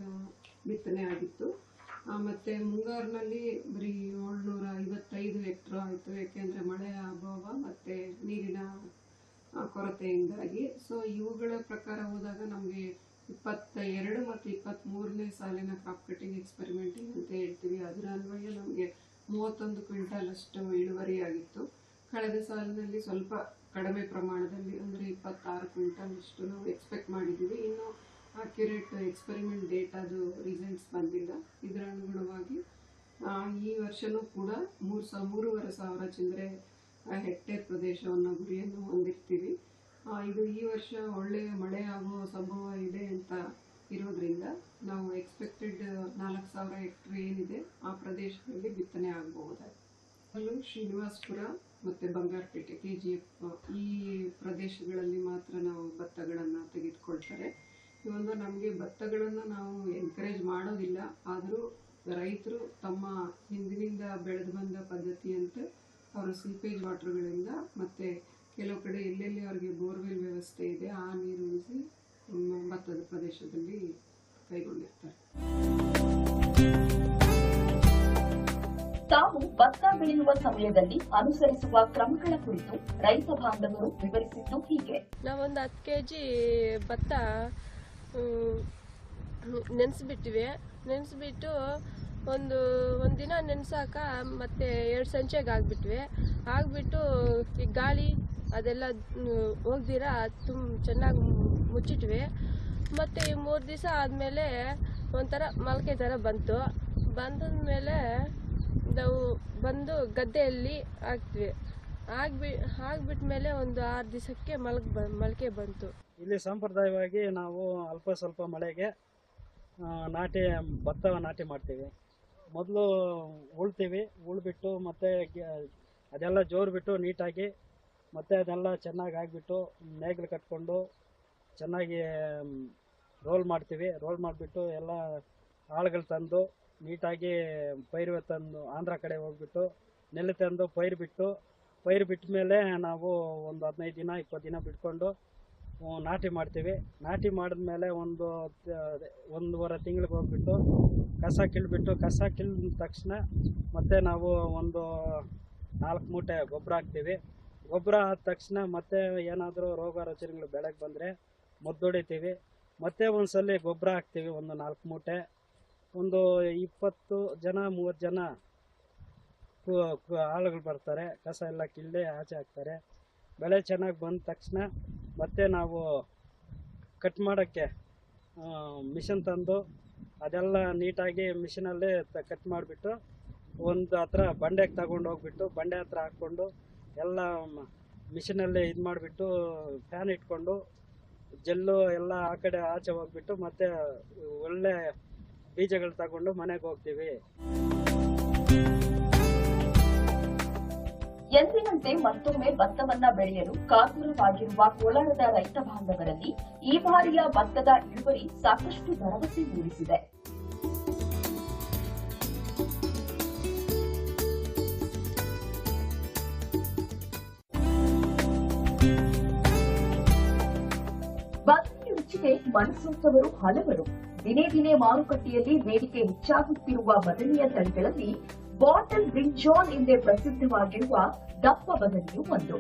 ಬಿತ್ತನೆ ಆಗಿತ್ತು. ಮತ್ತು ಮುಂಗಾರಿನಲ್ಲಿ ಬರೀ ಏಳ್ನೂರ ಐವತ್ತೈದು ಹೆಕ್ಟರ್ ಆಯಿತು. ಯಾಕೆಂದ್ರೆ ಮಳೆಯ ಅಭಾವ ಮತ್ತೆ ನೀರಿನ ಕೊರತೆಯಿಂದಾಗಿ. ಸೊ ಇವುಗಳ ಪ್ರಕಾರ ಹೋದಾಗ ನಮಗೆ ಇಪ್ಪತ್ತ ಎರಡು ಮತ್ತು ಇಪ್ಪತ್ತ್ ಮೂರನೇ ಸಾಲಿನ ಕ್ರಾಪ್ ಕಟಿಂಗ್ ಎಕ್ಸ್ಪೆರಿಮೆಂಟಿಂಗ್ ಅಂತ ಹೇಳ್ತೀವಿ. ಅದರ ಅನ್ವಯ ನಮಗೆ ಮೂವತ್ತೊಂದು ಕ್ವಿಂಟಲ್ ಅಷ್ಟು ಇಳುವರಿ ಆಗಿತ್ತು. ಕಳೆದ ಸಾಲಿನಲ್ಲಿ ಸ್ವಲ್ಪ ಕಡಿಮೆ ಪ್ರಮಾಣದಲ್ಲಿ ಅಂದರೆ ಇಪ್ಪತ್ತಾರು ಕ್ವಿಂಟಲ್ ಅಷ್ಟು ನಾವು ಎಕ್ಸ್ಪೆಕ್ಟ್ ಮಾಡಿದ್ದೀವಿ. ಇನ್ನು ಅಕ್ಯುರೇಟ್ ಎಕ್ಸ್ಪೆರಿಮೆಂಟ್ ಡೇಟಾದು ರಿಸಲ್ಟ್ಸ್ ಬಂದಿಲ್ಲ. ಇದರ ಅನುಗುಣವಾಗಿ ಈ ವರ್ಷವೂ ಕೂಡ ಮೂರು ಸಾವಿರ ಮೂರುವರೆ ಸಾವಿರ ಚಿಲ್ಲರೆ ಹೆಕ್ಟೇರ್ ಪ್ರದೇಶವನ್ನು ಗುರಿಯನ್ನು ಹೊಂದಿರ್ತೀವಿ. ಇದು ಈ ವರ್ಷ ಒಳ್ಳೆಯ ಮಳೆ ಆಗುವ ಸಂಭವ ಇದೆ ಅಂತ ಇರೋದ್ರಿಂದ ನಾವು ಎಕ್ಸ್ಪೆಕ್ಟೆಡ್ ನಾಲ್ಕು ಸಾವಿರ ಹೆಕ್ಟರ್ ಏನಿದೆ ಆ ಪ್ರದೇಶದಲ್ಲಿ ಬಿತ್ತನೆ ಆಗಬಹುದಾಗಿದೆ ಶ್ರೀನಿವಾಸ್ಪುರ ಮತ್ತು ಬಂಗಾರಪೇಟೆ ಕೆ ಜಿ ಎಫ್ ಈ ಪ್ರದೇಶಗಳಲ್ಲಿ ಮಾತ್ರ ನಾವು ಭತ್ತಗಳನ್ನು ತೆಗೆದುಕೊಳ್ತಾರೆ. ಇವಾಗ ನಮಗೆ ಭತ್ತಗಳನ್ನು ನಾವು ಎನ್ಕರೇಜ್ ಮಾಡೋದಿಲ್ಲ. ಆದರೂ ರೈತರು ತಮ್ಮ ಹಿಂದಿನಿಂದ ಬೆಳೆದು ಬಂದ ಪದ್ಧತಿಯಂತೆ ಅವರು ಸೀಪೇಜ್ ವಾಟರ್ಗಳಿಂದ ಮತ್ತು ಕೆಲವು ಕಡೆ ಎಲ್ಲೆಲ್ಲಿ ಅವರಿಗೆ ಬೋರ್ವೆಲ್ ವ್ಯವಸ್ಥೆ ಇದೆ, ಆ ನೀರು ಉಳಿಸಿ ಭತ್ತದ ಪ್ರದೇಶದಲ್ಲಿ ಕೈಗೊಂಡಿರ್ತಾರೆ. ತಾವು ಭತ್ತ ಬೆಳೆಯುವ ಸಮಯದಲ್ಲಿ ಅನುಸರಿಸುವ ಕ್ರಮಗಳ ಕುರಿತು ರೈತ ಬಾಂಧವರು ವಿವರಿಸಿದ್ದು ಹೀಗೆ. ನಾವೊಂದು ಹತ್ತು ಕೆ ಜಿ ಭತ್ತ ನೆನೆಸ್ಬಿಟ್ಟಿವಿ. ನೆನೆಸ್ಬಿಟ್ಟು ಒಂದು ಒಂದಿನ ನೆನೆಸಾಕ ಮತ್ತೆ ಎರಡು ಸಂಚೆಗೆ ಆಗ್ಬಿಟ್ವಿ. ಆಗ್ಬಿಟ್ಟು ಈ ಗಾಳಿ ಅದೆಲ್ಲ ಹೋಗ್ದಿರ ತುಂಬ ಚೆನ್ನಾಗಿ ಮುಚ್ಚಿಟ್ವಿ ಮತ್ತು ಈ ಮೂರು ದಿವಸ ಆದಮೇಲೆ ಒಂಥರ ಮೊಳಕೆ ಥರ ಬಂತು. ಬಂದಿದ್ಮೇಲೆ ನಾವು ಬಂದು ಗದ್ದೆಯಲ್ಲಿ ಹಾಕ್ತೀವಿ ಆಗ್ಬಿ ಆಗ್ಬಿಟ್ಮೇಲೆ ಒಂದು ಆರು ದಿವಸಕ್ಕೆ ಮೊಳಕೆ ಬ ಮೊಳಕೆ ಬಂತು. ಇಲ್ಲಿ ಸಂಪ್ರದಾಯವಾಗಿ ನಾವು ಅಲ್ಪ ಸ್ವಲ್ಪ ಮಳೆಗೆ ನಾಟಿ ಭತ್ತ ನಾಟಿ ಮಾಡ್ತೀವಿ. ಮೊದಲು ಉಳ್ತೀವಿ, ಉಳ್ಬಿಟ್ಟು ಮತ್ತೆ ಅದೆಲ್ಲ ಜೋರು ಬಿಟ್ಟು ನೀಟಾಗಿ, ಮತ್ತೆ ಅದೆಲ್ಲ ಚೆನ್ನಾಗಿ ಆಗಿಬಿಟ್ಟು ನೇಗಿಲು ಕಟ್ಕೊಂಡು ಚೆನ್ನಾಗಿ ರೋಲ್ ಮಾಡ್ತೀವಿ. ರೋಲ್ ಮಾಡಿಬಿಟ್ಟು ಎಲ್ಲ ಆಳುಗಳು ತಂದು ನೀಟಾಗಿ ಪೈರು ತಂದು ಆಂಧ್ರ ಕಡೆ ಹೋಗ್ಬಿಟ್ಟು ನೆಲ್ಲು ತಂದು ಪೈರು ಬಿಟ್ಟು, ಪೈರು ಬಿಟ್ಟ ಮೇಲೆ ನಾವು ಒಂದು ಹದಿನೈದು ದಿನ, ಇಪ್ಪತ್ತು ದಿನ ಬಿಟ್ಕೊಂಡು ನಾಟಿ ಮಾಡ್ತೀವಿ. ನಾಟಿ ಮಾಡಿದ್ಮೇಲೆ ಒಂದು ಒಂದೂವರೆ ತಿಂಗಳಿಗೆ ಹೋಗ್ಬಿಟ್ಟು ಕಸ ಕೀಳ್ಬಿಟ್ಟು, ಕಸ ಕೀಳಿದ ತಕ್ಷಣ ಮತ್ತೆ ನಾವು ಒಂದು ನಾಲ್ಕು ಮೂಟೆ ಗೊಬ್ಬರ ಹಾಕ್ತೀವಿ. ಗೊಬ್ಬರ ಆದ ತಕ್ಷಣ ಮತ್ತೆ ಏನಾದರೂ ರೋಗ ರುಜಿನಗಳು ಬೆಳೆಗೆ ಬಂದರೆ ಮದ್ದೊಡಿತೀವಿ. ಮತ್ತೆ ಒಂದ್ಸಲಿ ಗೊಬ್ಬರ ಹಾಕ್ತೀವಿ, ಒಂದು ನಾಲ್ಕು ಮೂಟೆ. ಒಂದು ಇಪ್ಪತ್ತು ಜನ, ಮೂವತ್ತು ಜನ ಆಳುಗಳು ಬರ್ತಾರೆ. ಕಸ ಎಲ್ಲ ಕಿಳ್ಳೆ ಆಚೆ ಹಾಕ್ತಾರೆ. ಬೆಳೆ ಚೆನ್ನಾಗಿ ಬಂದ ತಕ್ಷಣ ಮತ್ತೆ ನಾವು ಕಟ್ ಮಾಡೋಕ್ಕೆ ಮಿಷನ್ ತಂದು ಅದೆಲ್ಲ ನೀಟಾಗಿ ಮಿಷನಲ್ಲಿ ಕಟ್ ಮಾಡಿಬಿಟ್ಟು ಒಂದು ಹತ್ರ ಬಂಡೆಗೆ ತಗೊಂಡು ಹೋಗ್ಬಿಟ್ಟು, ಬಂಡೆ ಹತ್ರ ಹಾಕ್ಕೊಂಡು ಎಲ್ಲ ಮಿಷಿನಲ್ಲೇ ಇದು ಮಾಡಿಬಿಟ್ಟು ಫ್ಯಾನ್ ಇಟ್ಕೊಂಡು ಜಲ್ಲು ಎಲ್ಲ ಆ ಕಡೆ ಆಚೆ ಹೋಗ್ಬಿಟ್ಟು ಮತ್ತೆ ಒಳ್ಳೆ ಬೀಜಗಳು ತಗೊಂಡು ಮನೆಗೆ ಹೋಗ್ತೀವಿ. ಎಂದಿನಂತೆ ಮತ್ತೊಮ್ಮೆ ಭತ್ತವನ್ನ ಬೆಳೆಯಲು ಕಾತುರವಾಗಿರುವ ಕೋಲಾರದ ರೈತ ಬಾಂಧವರಲ್ಲಿ ಈ ಬಾರಿಯ ಭತ್ತದ ಇಳುವರಿ ಸಾಕಷ್ಟು ಭರವಸೆ ಮೂಡಿಸಿದೆ. ಬದನೆಯ ರುಚಿಗೆ ಹಲವರು. ದಿನೇ ದಿನೇ ಮಾರುಕಟ್ಟೆಯಲ್ಲಿ ಬೇಡಿಕೆ ಹೆಚ್ಚಾಗುತ್ತಿರುವ ಬದಲಿಯ ತಳಿಗಳಲ್ಲಿ ಬಾಟಲ್ ಬ್ರಿಂಜಾಲ್ ಎಂದೇ ಪ್ರಸಿದ್ಧವಾಗಿರುವ ದಪ್ಪ ಬದನೆಯು ಒಂದು.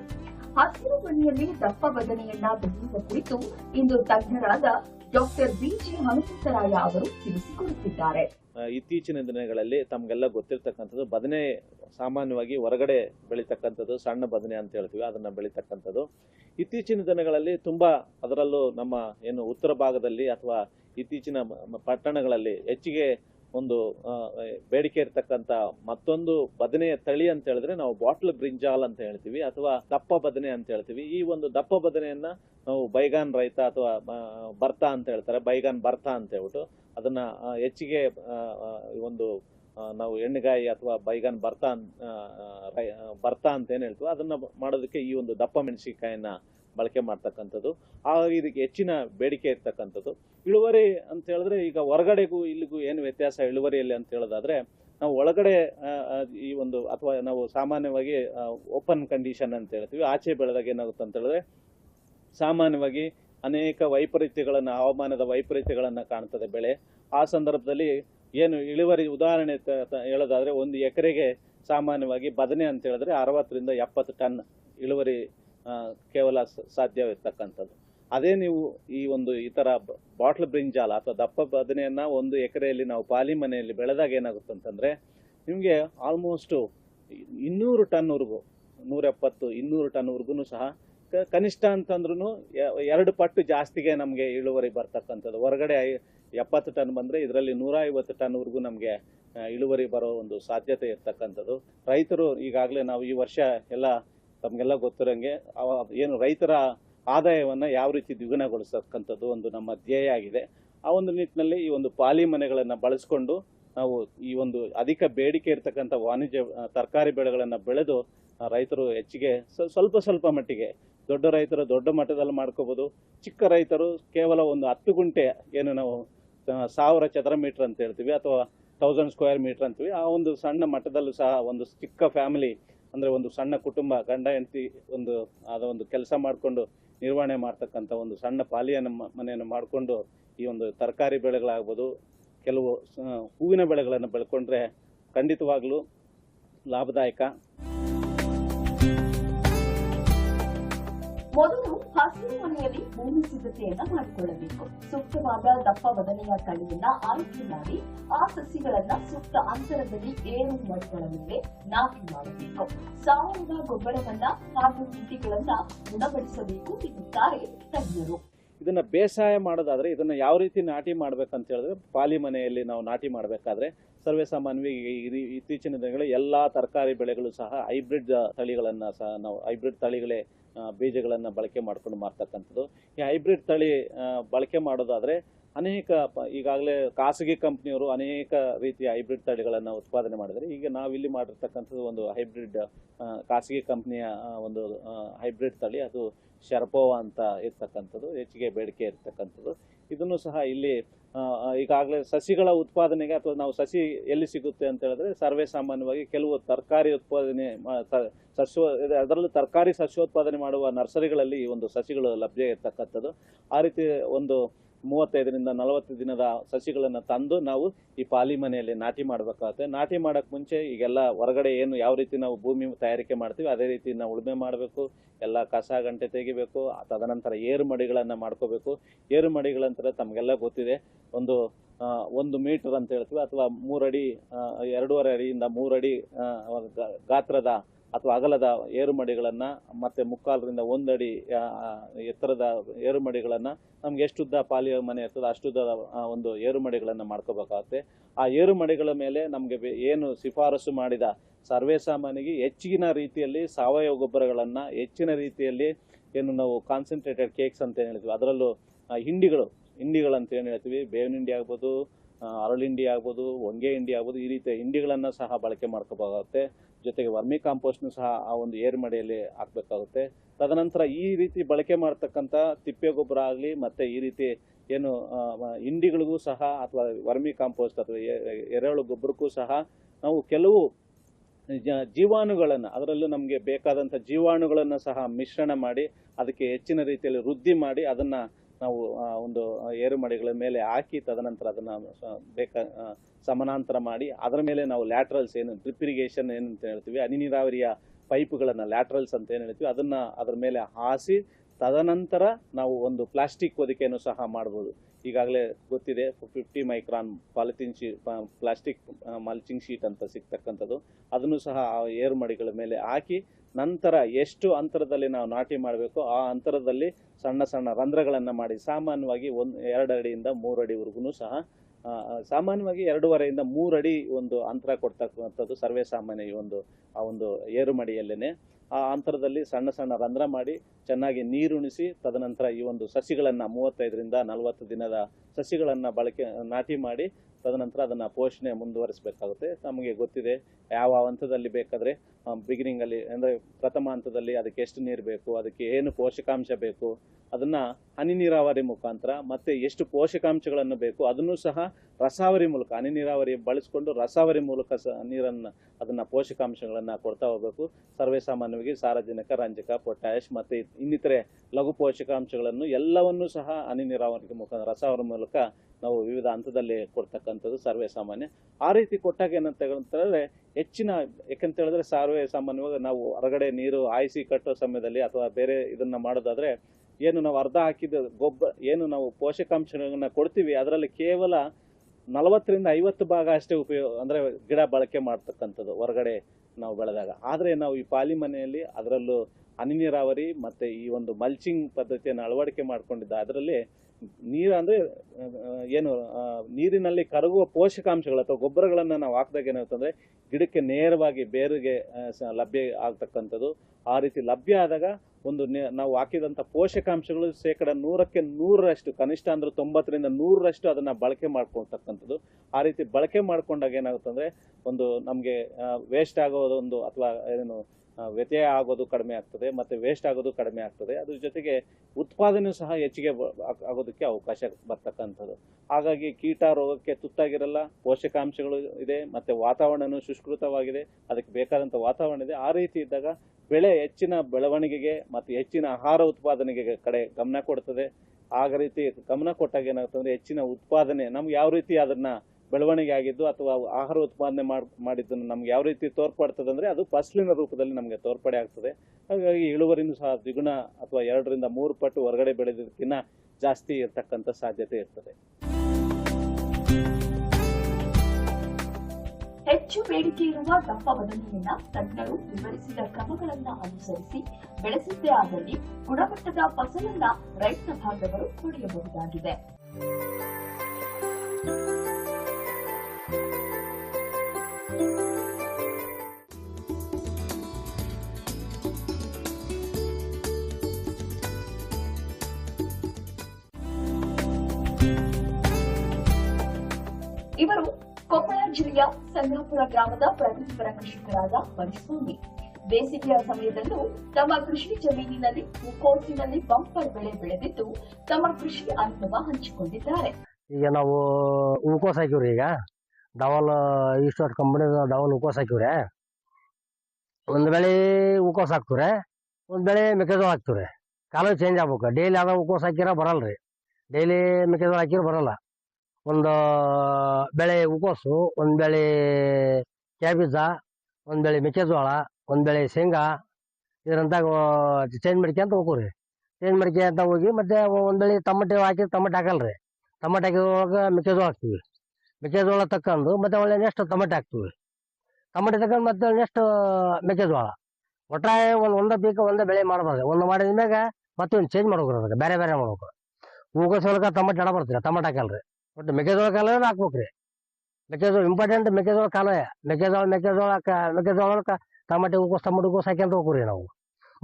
ಹಸಿರು ಮನೆಯಲ್ಲಿ ದಪ್ಪ ಬದನೆಯನ್ನ ಬೆಳೆಯುವ ಕುರಿತು ಇಂದು ತಜ್ಞರಾದ ಡಾಕ್ಟರ್ ಬಿಜಿ ಹನುಮಂತರಾಯ ಅವರು ತಿಳಿಸಿಕೊಡುತ್ತಿದ್ದಾರೆ. ಇತ್ತೀಚಿನ ದಿನಗಳಲ್ಲಿ ತಮಗೆಲ್ಲ ಗೊತ್ತಿರ್ತಕ್ಕಂಥದ್ದು ಬದನೆ ಸಾಮಾನ್ಯವಾಗಿ ಹೊರಗಡೆ ಬೆಳೀತಕ್ಕಂಥದ್ದು, ಸಣ್ಣ ಬದನೆ ಅಂತ ಹೇಳ್ತೀವಿ, ಅದನ್ನು ಬೆಳೀತಕ್ಕಂಥದ್ದು. ಇತ್ತೀಚಿನ ದಿನಗಳಲ್ಲಿ ತುಂಬ ಅದರಲ್ಲೂ ನಮ್ಮ ಏನು ಉತ್ತರ ಭಾಗದಲ್ಲಿ ಅಥವಾ ಇತ್ತೀಚಿನ ಪಟ್ಟಣಗಳಲ್ಲಿ ಹೆಚ್ಚಿಗೆ ಒಂದು ಬೇಡಿಕೆ ಇರತಕ್ಕಂಥ ಮತ್ತೊಂದು ಬದನೆಯ ತಳಿ ಅಂತ ಹೇಳಿದ್ರೆ ನಾವು ಬಾಟ್ಲ್ ಬ್ರಿಂಜಾಲ್ ಅಂತ ಹೇಳ್ತೀವಿ, ಅಥವಾ ದಪ್ಪ ಬದನೆ ಅಂತ ಹೇಳ್ತೀವಿ. ಈ ಒಂದು ದಪ್ಪ ಬದನೆಯನ್ನ ನಾವು ಬೈಗಾನ್ ರೈತ ಅಥವಾ ಬರ್ತಾ ಅಂತ ಹೇಳ್ತಾರೆ, ಬೈಗಾನ್ ಬರ್ತಾ ಅಂತ ಹೇಳ್ಬಿಟ್ಟು ಅದನ್ನ ಹೆಚ್ಚಿಗೆ ಆ, ಆ, ಒಂದು ನಾವು ಎಣ್ಣೆಗಾಯಿ ಅಥವಾ ಬೈಗಾನ್ ಬರ್ತಾ ಆ, ಆ, ಬರ್ತಾ ಅಂತ ಏನು ಹೇಳ್ತೀವಿ ಅದನ್ನ ಮಾಡೋದಕ್ಕೆ ಈ ಒಂದು ದಪ್ಪ ಮೆಣಸಿನಕಾಯಿನ ಬಳಕೆ ಮಾಡ್ತಕ್ಕಂಥದ್ದು. ಹಾಗಾಗಿ ಇದಕ್ಕೆ ಹೆಚ್ಚಿನ ಬೇಡಿಕೆ ಇರ್ತಕ್ಕಂಥದ್ದು. ಇಳುವರಿ ಅಂತ ಹೇಳಿದ್ರೆ ಈಗ ಹೊರಗಡೆಗೂ ಇಲ್ಲಿಗೂ ಏನು ವ್ಯತ್ಯಾಸ ಇಳುವರಿಯಲ್ಲಿ ಅಂತ ಹೇಳೋದಾದ್ರೆ ನಾವು ಒಳಗಡೆ ಆ, ಆ, ಈ ಒಂದು ಅಥವಾ ನಾವು ಸಾಮಾನ್ಯವಾಗಿ ಓಪನ್ ಕಂಡೀಷನ್ ಅಂತ ಹೇಳ್ತೀವಿ. ಆಚೆ ಬೆಳೆದಾಗ ಏನಾಗುತ್ತೆ ಅಂತ ಹೇಳಿದ್ರೆ ಸಾಮಾನ್ಯವಾಗಿ ಅನೇಕ ವೈಪರೀತ್ಯಗಳನ್ನು, ಹವಾಮಾನದ ವೈಪರೀತ್ಯಗಳನ್ನು ಕಾಣ್ತದೆ ಬೆಳೆ. ಆ ಸಂದರ್ಭದಲ್ಲಿ ಏನು ಇಳುವರಿ ಉದಾಹರಣೆ ಹೇಳೋದಾದರೆ ಒಂದು ಎಕರೆಗೆ ಸಾಮಾನ್ಯವಾಗಿ ಬದನೆ ಅಂತ ಹೇಳಿದ್ರೆ ಅರವತ್ತರಿಂದ ಎಪ್ಪತ್ತು ಟನ್ ಇಳುವರಿ ಕೇವಲ ಸಾಧ್ಯವಿರ್ತಕ್ಕಂಥದ್ದು. ಅದೇ ನೀವು ಈ ಒಂದು ಈ ಥರ ಬಾಟ್ಲ್ ಬ್ರಿಂಜಾಲ ಅಥವಾ ದಪ್ಪ ಬದನೆಯನ್ನು ಒಂದು ಎಕರೆಯಲ್ಲಿ ನಾವು ಪಾಲಿ ಮನೆಯಲ್ಲಿ ಬೆಳೆದಾಗ ಏನಾಗುತ್ತೆ ಅಂತಂದರೆ ನಿಮಗೆ ಆಲ್ಮೋಸ್ಟು ಇನ್ನೂರು ಟನ್ವರೆಗೂ ನೂರೆಪ್ಪತ್ತು, ಇನ್ನೂರು ಟನ್ವರೆಗೂ ಸಹ ಕನಿಷ್ಠ ಅಂತಂದ್ರೂ ಎರಡು ಪಟ್ಟು ಜಾಸ್ತಿಗೆ ನಮಗೆ ಇಳುವರಿ ಬರ್ತಕ್ಕಂಥದ್ದು. ಹೊರಗಡೆ ಎಪ್ಪತ್ತು ಟನ್ ಬಂದರೆ ಇದರಲ್ಲಿ ನೂರ ಐವತ್ತು ಟನ್ವರೆಗೂ ನಮಗೆ ಇಳುವರಿ ಬರೋ ಒಂದು ಸಾಧ್ಯತೆ ಇರ್ತಕ್ಕಂಥದ್ದು. ರೈತರು ಈಗಾಗಲೇ ನಾವು ಈ ವರ್ಷ ಎಲ್ಲ ತಮಗೆಲ್ಲ ಗೊತ್ತಿರೋಂಗೆ ಏನು ರೈತರ ಆದಾಯವನ್ನು ಯಾವ ರೀತಿ ದ್ವಿಗುಣಗೊಳಿಸ್ತಕ್ಕಂಥದ್ದು ಒಂದು ನಮ್ಮ ಧ್ಯೇಯ ಆಗಿದೆ. ಆ ಒಂದು ನಿಟ್ಟಿನಲ್ಲಿ ಈ ಒಂದು ಪಾಲಿ ಮನೆಗಳನ್ನು ಬಳಸ್ಕೊಂಡು ನಾವು ಈ ಒಂದು ಅಧಿಕ ಬೇಡಿಕೆ ಇರತಕ್ಕಂಥ ವಾಣಿಜ್ಯ ತರಕಾರಿ ಬೆಳೆಗಳನ್ನು ಬೆಳೆದು ರೈತರು ಹೆಚ್ಚಿಗೆ ಸ್ವ- ಸ್ವಲ್ಪ ಸ್ವಲ್ಪ ಮಟ್ಟಿಗೆ ದೊಡ್ಡ ರೈತರು ದೊಡ್ಡ ಮಟ್ಟದಲ್ಲಿ ಮಾಡ್ಕೋಬೋದು. ಚಿಕ್ಕ ರೈತರು ಕೇವಲ ಒಂದು ಹತ್ತು ಗುಂಟೆ ಏನು ನಾವು ಸಾವಿರ ಚದರ ಮೀಟರ್ ಅಂತ ಹೇಳ್ತೀವಿ ಅಥವಾ ತೌಸಂಡ್ ಸ್ಕ್ವೇರ್ ಮೀಟರ್ ಅಂತೀವಿ. ಆ ಒಂದು ಸಣ್ಣ ಮಟ್ಟದಲ್ಲೂ ಸಹ ಒಂದು ಚಿಕ್ಕ ಫ್ಯಾಮಿಲಿ ಅಂದರೆ ಒಂದು ಸಣ್ಣ ಕುಟುಂಬ, ಗಂಡ, ಹೆಂಡತಿ ಒಂದು ಅದ ಒಂದು ಕೆಲಸ ಮಾಡಿಕೊಂಡು ನಿರ್ವಹಣೆ ಮಾಡ್ತಕ್ಕಂಥ ಒಂದು ಸಣ್ಣ ಪಾಲಿಯನ್ನು ಮನೆಯನ್ನು ಮಾಡಿಕೊಂಡು ಈ ಒಂದು ತರಕಾರಿ ಬೆಳೆಗಳಾಗ್ಬೋದು, ಕೆಲವು ಹೂವಿನ ಬೆಳೆಗಳನ್ನು ಬೆಳ್ಕೊಂಡ್ರೆ ಖಂಡಿತವಾಗ್ಲೂ ಲಾಭದಾಯಕ. ಮೊದಲು ಹಸಿರು ಮನೆಯಲ್ಲಿ ಭೂಮಿ ಸಿದ್ಧತೆಯನ್ನ ಮಾಡಿಕೊಳ್ಳಬೇಕು. ಸೂಕ್ತವಾದ ದಪ್ಪ ಬದನೆಯ ತಳಿಯನ್ನ ಆಯ್ಕೆ ಮಾಡಿ ಆ ಸಸಿಗಳನ್ನ ಸೂಕ್ತ ಅಂತರದಲ್ಲಿ ಏರು ಮರಗಳ ಮೇಲೆ ನಾಟಿ ಮಾಡಬೇಕು. ಸಾವಯವ ಗೊಬ್ಬರವನ್ನ ಹಾಗೂ ಕೀಟಗಳನ್ನ ಗುಣಪಡಿಸಬೇಕು ಎನ್ನುತ್ತಾರೆ ತಜ್ಞರು. ಇದನ್ನ ಬೇಸಾಯ ಮಾಡೋದಾದ್ರೆ ಇದನ್ನ ಯಾವ ರೀತಿ ನಾಟಿ ಮಾಡ್ಬೇಕಂತ ಹೇಳಿದ್ರೆ ಪಾಲಿ ಮನೆಯಲ್ಲಿ ನಾವು ನಾಟಿ ಮಾಡಬೇಕಾದ್ರೆ ಸರ್ವೇ ಸಾಮಾನ್ಯವಾಗಿ ಇತ್ತೀಚಿನ ದಿನಗಳಲ್ಲಿ ಎಲ್ಲ ತರಕಾರಿ ಬೆಳೆಗಳು ಸಹ ಹೈಬ್ರಿಡ್ ತಳಿಗಳನ್ನು ಸಹ ನಾವು ಹೈಬ್ರಿಡ್ ತಳಿಗಳೇ ಬೀಜಗಳನ್ನು ಬಳಕೆ ಮಾಡ್ಕೊಂಡು ಮಾರ್ತಕ್ಕಂಥದ್ದು. ಈ ಹೈಬ್ರಿಡ್ ತಳಿ ಬಳಕೆ ಮಾಡೋದಾದ್ರೆ ಅನೇಕ ಈಗಾಗಲೇ ಖಾಸಗಿ ಕಂಪ್ನಿಯವರು ಅನೇಕ ರೀತಿಯ ಹೈಬ್ರಿಡ್ ತಳಿಗಳನ್ನು ಉತ್ಪಾದನೆ ಮಾಡಿದರೆ ಈಗ ನಾವಿಲ್ಲಿ ಮಾಡಿರ್ತಕ್ಕಂಥದ್ದು ಒಂದು ಹೈಬ್ರಿಡ್ ಖಾಸಗಿ ಕಂಪ್ನಿಯ ಒಂದು ಹೈಬ್ರಿಡ್ ತಳಿ, ಅದು ಶರ್ಪೋವಾ ಅಂತ ಇರ್ತಕ್ಕಂಥದ್ದು, ಹೆಚ್ಚಿಗೆ ಬೇಡಿಕೆ ಇರ್ತಕ್ಕಂಥದ್ದು. ಇದನ್ನು ಸಹ ಇಲ್ಲಿ ಈಗಾಗಲೇ ಸಸಿಗಳ ಉತ್ಪಾದನೆಗೆ ಅಥವಾ ನಾವು ಸಸಿ ಎಲ್ಲಿ ಸಿಗುತ್ತೆ ಅಂತ ಹೇಳಿದ್ರೆ ಸರ್ವೇ ಸಾಮಾನ್ಯವಾಗಿ ಕೆಲವು ತರಕಾರಿ ಉತ್ಪಾದನೆ ಸಸ್ಯ ಅದರಲ್ಲೂ ತರಕಾರಿ ಸಸ್ಯೋತ್ಪಾದನೆ ಮಾಡುವ ನರ್ಸರಿಗಳಲ್ಲಿ ಈ ಒಂದು ಸಸಿಗಳು ಲಭ್ಯ ಇರ್ತಕ್ಕಂಥದ್ದು. ಆ ರೀತಿ ಒಂದು ಮೂವತ್ತೈದರಿಂದ ನಲವತ್ತು ದಿನದ ಸಸಿಗಳನ್ನು ತಂದು ನಾವು ಈ ಪಾಲಿ ಮನೆಯಲ್ಲಿ ನಾಟಿ ಮಾಡಬೇಕಾಗುತ್ತೆ. ನಾಟಿ ಮಾಡೋಕ್ಕೆ ಮುಂಚೆ ಈಗೆಲ್ಲ ಹೊರಗಡೆ ಏನು ಯಾವ ರೀತಿ ನಾವು ಭೂಮಿ ತಯಾರಿಕೆ ಮಾಡ್ತೀವಿ ಅದೇ ರೀತಿ ನಾವು ಉಳುಮೆ ಮಾಡಬೇಕು. ಎಲ್ಲ ಕಸ, ಗಂಟೆ ತೆಗಿಬೇಕು. ತದನಂತರ ಏರು ಮಡಿಗಳನ್ನು ಮಾಡ್ಕೋಬೇಕು. ಏರು ಮಡಿಗಳಂತರ ತಮಗೆಲ್ಲ ಗೊತ್ತಿದೆ. ಒಂದು ಒಂದು ಮೀಟರ್ ಅಂತ ಹೇಳ್ತೀವಿ ಅಥವಾ ಮೂರಡಿ ಎರಡೂವರೆ ಅಡಿಯಿಂದ ಮೂರಡಿ ಗಾತ್ರದ ಅಥವಾ ಅಗಲದ ಏರುಮಡಿಗಳನ್ನು ಮತ್ತು ಮುಕ್ಕಾಲರಿಂದ ಒಂದಡಿ ಎತ್ತರದ ಏರುಮಡಿಗಳನ್ನು ನಮ್ಗೆ ಎಷ್ಟು ಉದ್ದ ಪಾಲಿಯ ಮನೆ ಇರ್ತದೆ ಅಷ್ಟುದ್ದದ ಆ, ಒಂದು ಏರುಮಡಿಗಳನ್ನು ಮಾಡ್ಕೋಬೇಕಾಗುತ್ತೆ. ಆ ಏರುಮಡಿಗಳ ಮೇಲೆ ನಮಗೆ ಏನು ಶಿಫಾರಸು ಮಾಡಿದ ಸರ್ವೇ ಸಾಮಾನ್ಯಗೆ ಹೆಚ್ಚಿನ ರೀತಿಯಲ್ಲಿ ಸಾವಯವ ಗೊಬ್ಬರಗಳನ್ನು ಹೆಚ್ಚಿನ ರೀತಿಯಲ್ಲಿ ಏನು ನಾವು ಕಾನ್ಸಂಟ್ರೇಟೆಡ್ ಕೇಕ್ಸ್ ಅಂತ ಏನು ಹೇಳ್ತೀವಿ ಅದರಲ್ಲೂ ಹಿಂಡಿಗಳು ಹಿಂಡಿಗಳು ಅಂತ ಏನು ಹೇಳ್ತೀವಿ ಬೇವಿನ ಹಿಂಡಿ ಆಗ್ಬೋದು ಅರಳಿಂಡಿ ಆಗ್ಬೋದು ಹೊಂಗೆ ಹಿಂಡಿ ಆಗ್ಬೋದು ಈ ರೀತಿಯ ಹಿಂಡಿಗಳನ್ನು ಸಹ ಬಳಕೆ ಮಾಡ್ಕೋಬೇಕಾಗುತ್ತೆ. ಜೊತೆಗೆ ವರ್ಮಿ ಕಾಂಪೋಸ್ಟ್ನು ಸಹ ಆ ಒಂದು ಏರುಮಡಿಯಲ್ಲಿ ಹಾಕಬೇಕಾಗುತ್ತೆ. ತದನಂತರ ಈ ರೀತಿ ಬಳಕೆ ಮಾಡ್ತಕ್ಕಂಥ ತಿಪ್ಪೆ ಗೊಬ್ಬರ ಆಗಲಿ ಮತ್ತು ಈ ರೀತಿ ಏನು ಇಂಡಿಗಳಿಗೂ ಸಹ ಅಥವಾ ವರ್ಮಿ ಕಾಂಪೋಸ್ಟ್ ಅಥವಾ ಎರೆಹುಳು ಗೊಬ್ಬರಕ್ಕೂ ಸಹ ನಾವು ಕೆಲವು ಜೀವಾಣುಗಳನ್ನು, ಅದರಲ್ಲೂ ನಮಗೆ ಬೇಕಾದಂಥ ಜೀವಾಣುಗಳನ್ನು ಸಹ ಮಿಶ್ರಣ ಮಾಡಿ ಅದಕ್ಕೆ ಹೆಚ್ಚಿನ ರೀತಿಯಲ್ಲಿ ವೃದ್ಧಿ ಮಾಡಿ ಅದನ್ನು ನಾವು ಒಂದು ಏರುಮಡಿಗಳ ಮೇಲೆ ಹಾಕಿ ತದನಂತರ ಅದನ್ನು ಬೇಕ ಸಮಾನಾಂತರ ಮಾಡಿ ಅದರ ಮೇಲೆ ನಾವು ಲ್ಯಾಟ್ರಲ್ಸ್ ಏನು ಡ್ರಿಪ್ ಇರಿಗೇಷನ್ ಏನು ಅಂತ ಹೇಳ್ತೀವಿ, ಹನಿ ನೀರಾವರಿಯ ಪೈಪ್ಗಳನ್ನು ಲ್ಯಾಟ್ರಲ್ಸ್ ಅಂತ ಏನು ಹೇಳ್ತೀವಿ, ಅದನ್ನು ಅದರ ಮೇಲೆ ಹಾಸಿ ತದನಂತರ ನಾವು ಒಂದು ಪ್ಲಾಸ್ಟಿಕ್ ಹೊದಿಕೆಯನ್ನು ಸಹ ಮಾಡ್ಬೋದು. ಈಗಾಗಲೇ ಗೊತ್ತಿದೆ ಫಿಫ್ಟಿ ಮೈಕ್ರಾನ್ ಪಾಲಿಥಿನ್ ಶೀ ಪ್ಲಾಸ್ಟಿಕ್ ಮಲ್ಚಿಂಗ್ ಶೀಟ್ ಅಂತ ಸಿಗ್ತಕ್ಕಂಥದ್ದು. ಅದನ್ನು ಸಹ ಆ ಏರುಮಡಿಗಳ ಮೇಲೆ ಹಾಕಿ ನಂತರ ಎಷ್ಟು ಅಂತರದಲ್ಲಿ ನಾವು ನಾಟಿ ಮಾಡಬೇಕು, ಆ ಅಂತರದಲ್ಲಿ ಸಣ್ಣ ಸಣ್ಣ ರಂಧ್ರಗಳನ್ನು ಮಾಡಿ ಸಾಮಾನ್ಯವಾಗಿ ಒಂದು, ಎರಡು ಅಡಿಯಿಂದ ಮೂರು ಅಡಿವರೆಗೂ ಸಹ ಸಾಮಾನ್ಯವಾಗಿ ಎರಡೂವರೆಯಿಂದ ಮೂರು ಅಡಿ ಒಂದು ಅಂತರ ಕೊಡ್ತಕ್ಕಂಥದ್ದು ಸರ್ವೇ ಸಾಮಾನ್ಯ ಈ ಒಂದು, ಆ ಒಂದು ಏರುಮಡಿಯಲ್ಲೇ ಆ ಅಂತರದಲ್ಲಿ ಸಣ್ಣ ಸಣ್ಣ ರಂಧ್ರ ಮಾಡಿ ಚೆನ್ನಾಗಿ ನೀರುಣಿಸಿ ತದನಂತರ ಈ ಒಂದು ಸಸಿಗಳನ್ನು ಮೂವತ್ತೈದರಿಂದ ನಲವತ್ತು ದಿನದ ಸಸಿಗಳನ್ನು ಬಳಕೆ, ನಾಟಿ ಮಾಡಿ ತದನಂತರ ಅದನ್ನು ಪೋಷಣೆ ಮುಂದುವರಿಸಬೇಕಾಗುತ್ತೆ. ನಮಗೆ ಗೊತ್ತಿದೆ ಯಾವ ಹಂತದಲ್ಲಿ ಬೇಕಾದರೆ ಬಿಗಿನಿಂಗಲ್ಲಿ ಅಂದರೆ ಪ್ರಥಮ ಹಂತದಲ್ಲಿ ಅದಕ್ಕೆ ಎಷ್ಟು ನೀರು ಬೇಕು, ಅದಕ್ಕೆ ಏನು ಪೋಷಕಾಂಶ ಬೇಕು ಅದನ್ನು ಹನಿ ನೀರಾವರಿ ಮುಖಾಂತರ ಮತ್ತು ಎಷ್ಟು ಪೋಷಕಾಂಶಗಳನ್ನು ಬೇಕು ಅದನ್ನು ಸಹ ರಸಾವರಿ ಮೂಲಕ, ಹನಿ ನೀರಾವರಿ ಬಳಸಿಕೊಂಡು ರಸಾವರಿ ಮೂಲಕ ಸಹ ನೀರನ್ನು, ಅದನ್ನು ಪೋಷಕಾಂಶಗಳನ್ನು ಕೊಡ್ತಾ ಹೋಗಬೇಕು. ಸರ್ವೇ ಸಾಮಾನ್ಯವಾಗಿ ಸಾರಜನಕ, ರಂಜಕ ಪೊಟ್ಯಾಶ್ ಮತ್ತು ಇನ್ನಿತರೆ ಲಘು ಪೋಷಕಾಂಶಗಳನ್ನು ಎಲ್ಲವನ್ನೂ ಸಹ ಹನಿ ನೀರಾವರಿ ಮುಖಾಂತರ, ರಸಾವರಿ ಮೂಲಕ ನಾವು ವಿವಿಧ ಹಂತದಲ್ಲಿ ಕೊಡ್ತಕ್ಕಂಥದ್ದು ಸರ್ವೇ ಸಾಮಾನ್ಯ. ಆ ರೀತಿ ಕೊಟ್ಟಾಗ ಏನಂತ ಹೇಳಿದ್ರೆ ಹೆಚ್ಚಿನ, ಯಾಕಂತ ಹೇಳಿದ್ರೆ ಸರ್ವೇ ಸಾಮಾನ್ಯವಾಗಿ ನಾವು ಹೊರಗಡೆ ನೀರು ಹಾಯಿಸಿ ಕಟ್ಟೋ ಸಮಯದಲ್ಲಿ ಅಥವಾ ಬೇರೆ ಇದನ್ನ ಮಾಡೋದಾದ್ರೆ ಏನು ನಾವು ಅರ್ಧ ಹಾಕಿದ ಗೊಬ್ಬರ ಏನು ನಾವು ಪೋಷಕಾಂಶಗಳನ್ನ ಕೊಡ್ತೀವಿ, ಅದರಲ್ಲಿ ಕೇವಲ ನಲವತ್ತರಿಂದ ಐವತ್ತು ಭಾಗ ಅಷ್ಟೇ ಉಪಯೋಗ ಅಂದರೆ ಗಿಡ ಬಳಕೆ ಮಾಡ್ತಕ್ಕಂಥದ್ದು ಹೊರಗಡೆ ನಾವು ಬೆಳೆದಾಗ. ಆದರೆ ನಾವು ಈ ಪಾಲಿ ಮನೆಯಲ್ಲಿ ಅದರಲ್ಲೂ ಹನಿ ನೀರಾವರಿ ಮತ್ತು ಈ ಒಂದು ಮಲ್ಚಿಂಗ್ ಪದ್ಧತಿಯನ್ನು ಅಳವಡಿಕೆ ಮಾಡಿಕೊಂಡಿದ್ದ, ಅದರಲ್ಲಿ ನೀರು ಅಂದರೆ ಏನು ನೀರಿನಲ್ಲಿ ಕರಗುವ ಪೋಷಕಾಂಶಗಳು ಅಥವಾ ಗೊಬ್ಬರಗಳನ್ನು ನಾವು ಹಾಕಿದಾಗ ಏನಾಗುತ್ತಂದರೆ ಗಿಡಕ್ಕೆ ನೇರವಾಗಿ ಬೇರಿಗೆ ಲಭ್ಯ ಆಗ್ತಕ್ಕಂಥದ್ದು. ಆ ರೀತಿ ಲಭ್ಯ ಆದಾಗ ಒಂದು ನಾವು ಹಾಕಿದಂಥ ಪೋಷಕಾಂಶಗಳು ಶೇಕಡ ನೂರಕ್ಕೆ ನೂರರಷ್ಟು, ಕನಿಷ್ಠ ಅಂದ್ರೆ ತೊಂಬತ್ತರಿಂದ ನೂರರಷ್ಟು ಅದನ್ನು ಬಳಕೆ ಮಾಡ್ಕೊಳ್ತಕ್ಕಂಥದ್ದು. ಆ ರೀತಿ ಬಳಕೆ ಮಾಡ್ಕೊಂಡಾಗ ಏನಾಗುತ್ತೆ ಅಂದರೆ ಒಂದು ನಮಗೆ ವೇಸ್ಟ್ ಆಗೋದು ಒಂದು ಅಥವಾ ಏನು ವ್ಯತ್ಯಯ ಆಗೋದು ಕಡಿಮೆ ಆಗ್ತದೆ, ಮತ್ತು ವೇಸ್ಟ್ ಆಗೋದು ಕಡಿಮೆ ಆಗ್ತದೆ. ಅದ್ರ ಜೊತೆಗೆ ಉತ್ಪಾದನೆ ಸಹ ಹೆಚ್ಚಿಗೆ ಆಗೋದಕ್ಕೆ ಅವಕಾಶ ಬರ್ತಕ್ಕಂಥದ್ದು. ಹಾಗಾಗಿ ಕೀಟ ರೋಗಕ್ಕೆ ತುತ್ತಾಗಿರಲ್ಲ, ಪೋಷಕಾಂಶಗಳು ಇದೆ, ಮತ್ತು ವಾತಾವರಣನೂ ಶುಷ್ಕೃತವಾಗಿದೆ ಅದಕ್ಕೆ ಬೇಕಾದಂಥ ವಾತಾವರಣ ಇದೆ. ಆ ರೀತಿ ಇದ್ದಾಗ ಬೆಳೆ ಹೆಚ್ಚಿನ ಬೆಳವಣಿಗೆಗೆ ಮತ್ತು ಹೆಚ್ಚಿನ ಆಹಾರ ಉತ್ಪಾದನೆಗೆ ಕಡೆ ಗಮನ ಕೊಡ್ತದೆ. ಆಗ ರೀತಿ ಗಮನ ಕೊಟ್ಟಾಗ ಏನಾಗ್ತದೆ ಅಂದರೆ ಹೆಚ್ಚಿನ ಉತ್ಪಾದನೆ ನಮ್ಗೆ ಯಾವ ರೀತಿ ಅದನ್ನು ಬೆಳವಣಿಗೆ ಆಗಿದ್ದು ಅಥವಾ ಆಹಾರ ಉತ್ಪಾದನೆ ಮಾಡ್, ಮಾಡಿದ್ದನ್ನು ನಮ್ಗೆ ಯಾವ ರೀತಿ ತೋರ್ಪಡ್ತದೆ ಅಂದರೆ ಅದು ಫಸ್ಲಿನ ರೂಪದಲ್ಲಿ ನಮಗೆ ತೋರ್ಪಡೆ ಆಗ್ತದೆ. ಹಾಗಾಗಿ ಇಳುವರಿನೂ ಸಹ ದ್ವಿಗುಣ ಅಥವಾ ಎರಡರಿಂದ ಮೂರು ಪಟ್ಟು ಹೊರಗಡೆ ಬೆಳೆದಿದ್ದಕ್ಕಿಂತ ಜಾಸ್ತಿ ಇರತಕ್ಕಂಥ ಸಾಧ್ಯತೆ ಇರ್ತದೆ. ಹೆಚ್ಚು ಬೇಡಿಕೆ ಇರುವ ದಪ್ಪ ಬದನೆಯನ್ನ ತಜ್ಞರು ವಿವರಿಸಿದ ಕ್ರಮಗಳನ್ನ ಅನುಸರಿಸಿ ಬೆಳೆಸಿದ್ದೇ ಆದಲ್ಲಿ ಗುಣಮಟ್ಟದ ಫಸಲನ್ನ ರೈತ ಬಾಂಧವರು ಪಡೆಯಬಹುದಾಗಿದೆ. ಇವರು ಕೊಪ್ಪಳ ಜಿಲ್ಲೆಯ ಸಂಗಾಪುರ ಗ್ರಾಮದ ಪ್ರಗತಿಪರ ಕೃಷಿಕರಾದ ಮರಿಸ್ವಾಮಿ. ಬೇಸಿಗೆಯ ಸಮಯದಲ್ಲೂ ತಮ್ಮ ಕೃಷಿ ಜಮೀನಿನಲ್ಲಿ ಹೂಕೋಸಿನಲ್ಲಿ ಬಂಪರ್ ಬೆಳೆ ಬೆಳೆದಿದ್ದು ತಮ್ಮ ಕೃಷಿ ಅನುಭವ ಹಂಚಿಕೊಂಡಿದ್ದಾರೆ. ಈಗ ನಾವು ಹೂಕೋಸ್ ಹಾಕಿವ್ರಿ ಈಗ. ಡವಲ್ ಇಷ್ಟು ಕಂಪ್ನಿದ ಡವಲ್ ಹೂಕೋಸ್ ಹಾಕಿವ್ರೆ. ಒಂದು ಬೆಳೆ ಹೂಕೋಸ್ ಹಾಕ್ತವ್ರೆ, ಒಂದು ಬೆಳೆ ಮೆಕ್ಕೆಜೋಳ ಹಾಕ್ತವ್ರೆ. ಕಾಲ ಚೇಂಜ್ ಆಗ್ಬೇಕು. ಡೈಲಿ ಯಾವ್ದೋ ಹೂಕೋಸ್ ಹಾಕಿರ ರೀ ಡೈಲಿ ಮೆಕ್ಕೆಜೋಳ ಹಾಕಿರ ಬರಲ್ಲ. ಒಂದು, ಬೆಳೆ ಹೂಕೋಸು ಒಂದು ಬೆಳೆ ಕ್ಯಾಬೇಜ ಒಂದು ಬೆಳೆ ಮೆಕ್ಕೆಜೋಳ, ಒಂದು ಬೆಳೆ ಶೇಂಗಾ, ಇದರಂತಾಗ ಚೇಂಜ್ ಮಾಡ್ಕೊಂತ ಹೋಗ್ರಿ ಚೇಂಜ್ ಮಾಡ್ಕೊಂತ ಹೋಗಿ ಮತ್ತೆ ಒಂದು ಬೆಳೆ ಟಮಟೆ ಹಾಕಿ, ಟಮಟೆ ಹಾಕಲ್ರಿ. ಟಮಟೆ ಹಾಕಿದ್ರೊಳಗೆ ಮೆಕ್ಕೆಜೋಳ ಹಾಕ್ತೀವಿ. ಮೆಕ್ಕೆಜೋಳ ತಕ್ಕಂಡು ಮತ್ತೆ ಒಳ್ಳೆ ನೆಕ್ಸ್ಟ್ ಟೊಮೆಟೊ ಹಾಕ್ತೀವಿ. ಟೊಮೆಟೊ ತಗೊಂಡು ಮತ್ತೆ ನೆಕ್ಸ್ಟ್ ಮೆಕ್ಕೆಜೋಳ. ಒಟ್ಟಾರೆ ಒಂದು ಒಂದೇ ಪೀಕ್ ಒಂದೇ ಬೆಳೆ ಮಾಡ್ಬಾರ್ದು. ಒಂದು ಮಾಡಿದ ಮ್ಯಾಗ ಮತ್ತೆ ಒಂದು ಚೇಂಜ್ ಮಾಡ್ಬೇಕು ಅದಕ್ಕೆ. ಬೇರೆ ಬೇರೆ ಮಾಡ್ಬೇಕು. ಹೂಕೋಸೊಳಗೆ ಟೊಮೆಟೊ ಎಡ ಬರ್ತೀರಿ ಟೊಮೆಟೊ ಹಾಕಲ್ರಿ ಒಟ್ಟು ಮೆಕ್ಕೆಜೋಳ ಕಾಲ ಹಾಕ್ಬೇಕ್ರಿ ಮೆಕ್ಕೆಜೋಳ ಇಂಪಾರ್ಟೆಂಟ್ ಮೆಕ್ಕೆಜೋಳ ಕಾಲ ಮೆಕ್ಕೆಜೋಳ ಮೆಕ್ಕೆಜೋಳ ಮೆಕ್ಕೆಜೋಳ ಮೆಕ್ಕೆಜೋಳಕ್ಕೆ ಟಮಟೆ ಹೂಕೋಸ್ ಟಮಟೆ ಹೂಕೋಸ್ ಹಾಕ್ಯಂತ ಹೋಗ್ರಿ ನಾವು.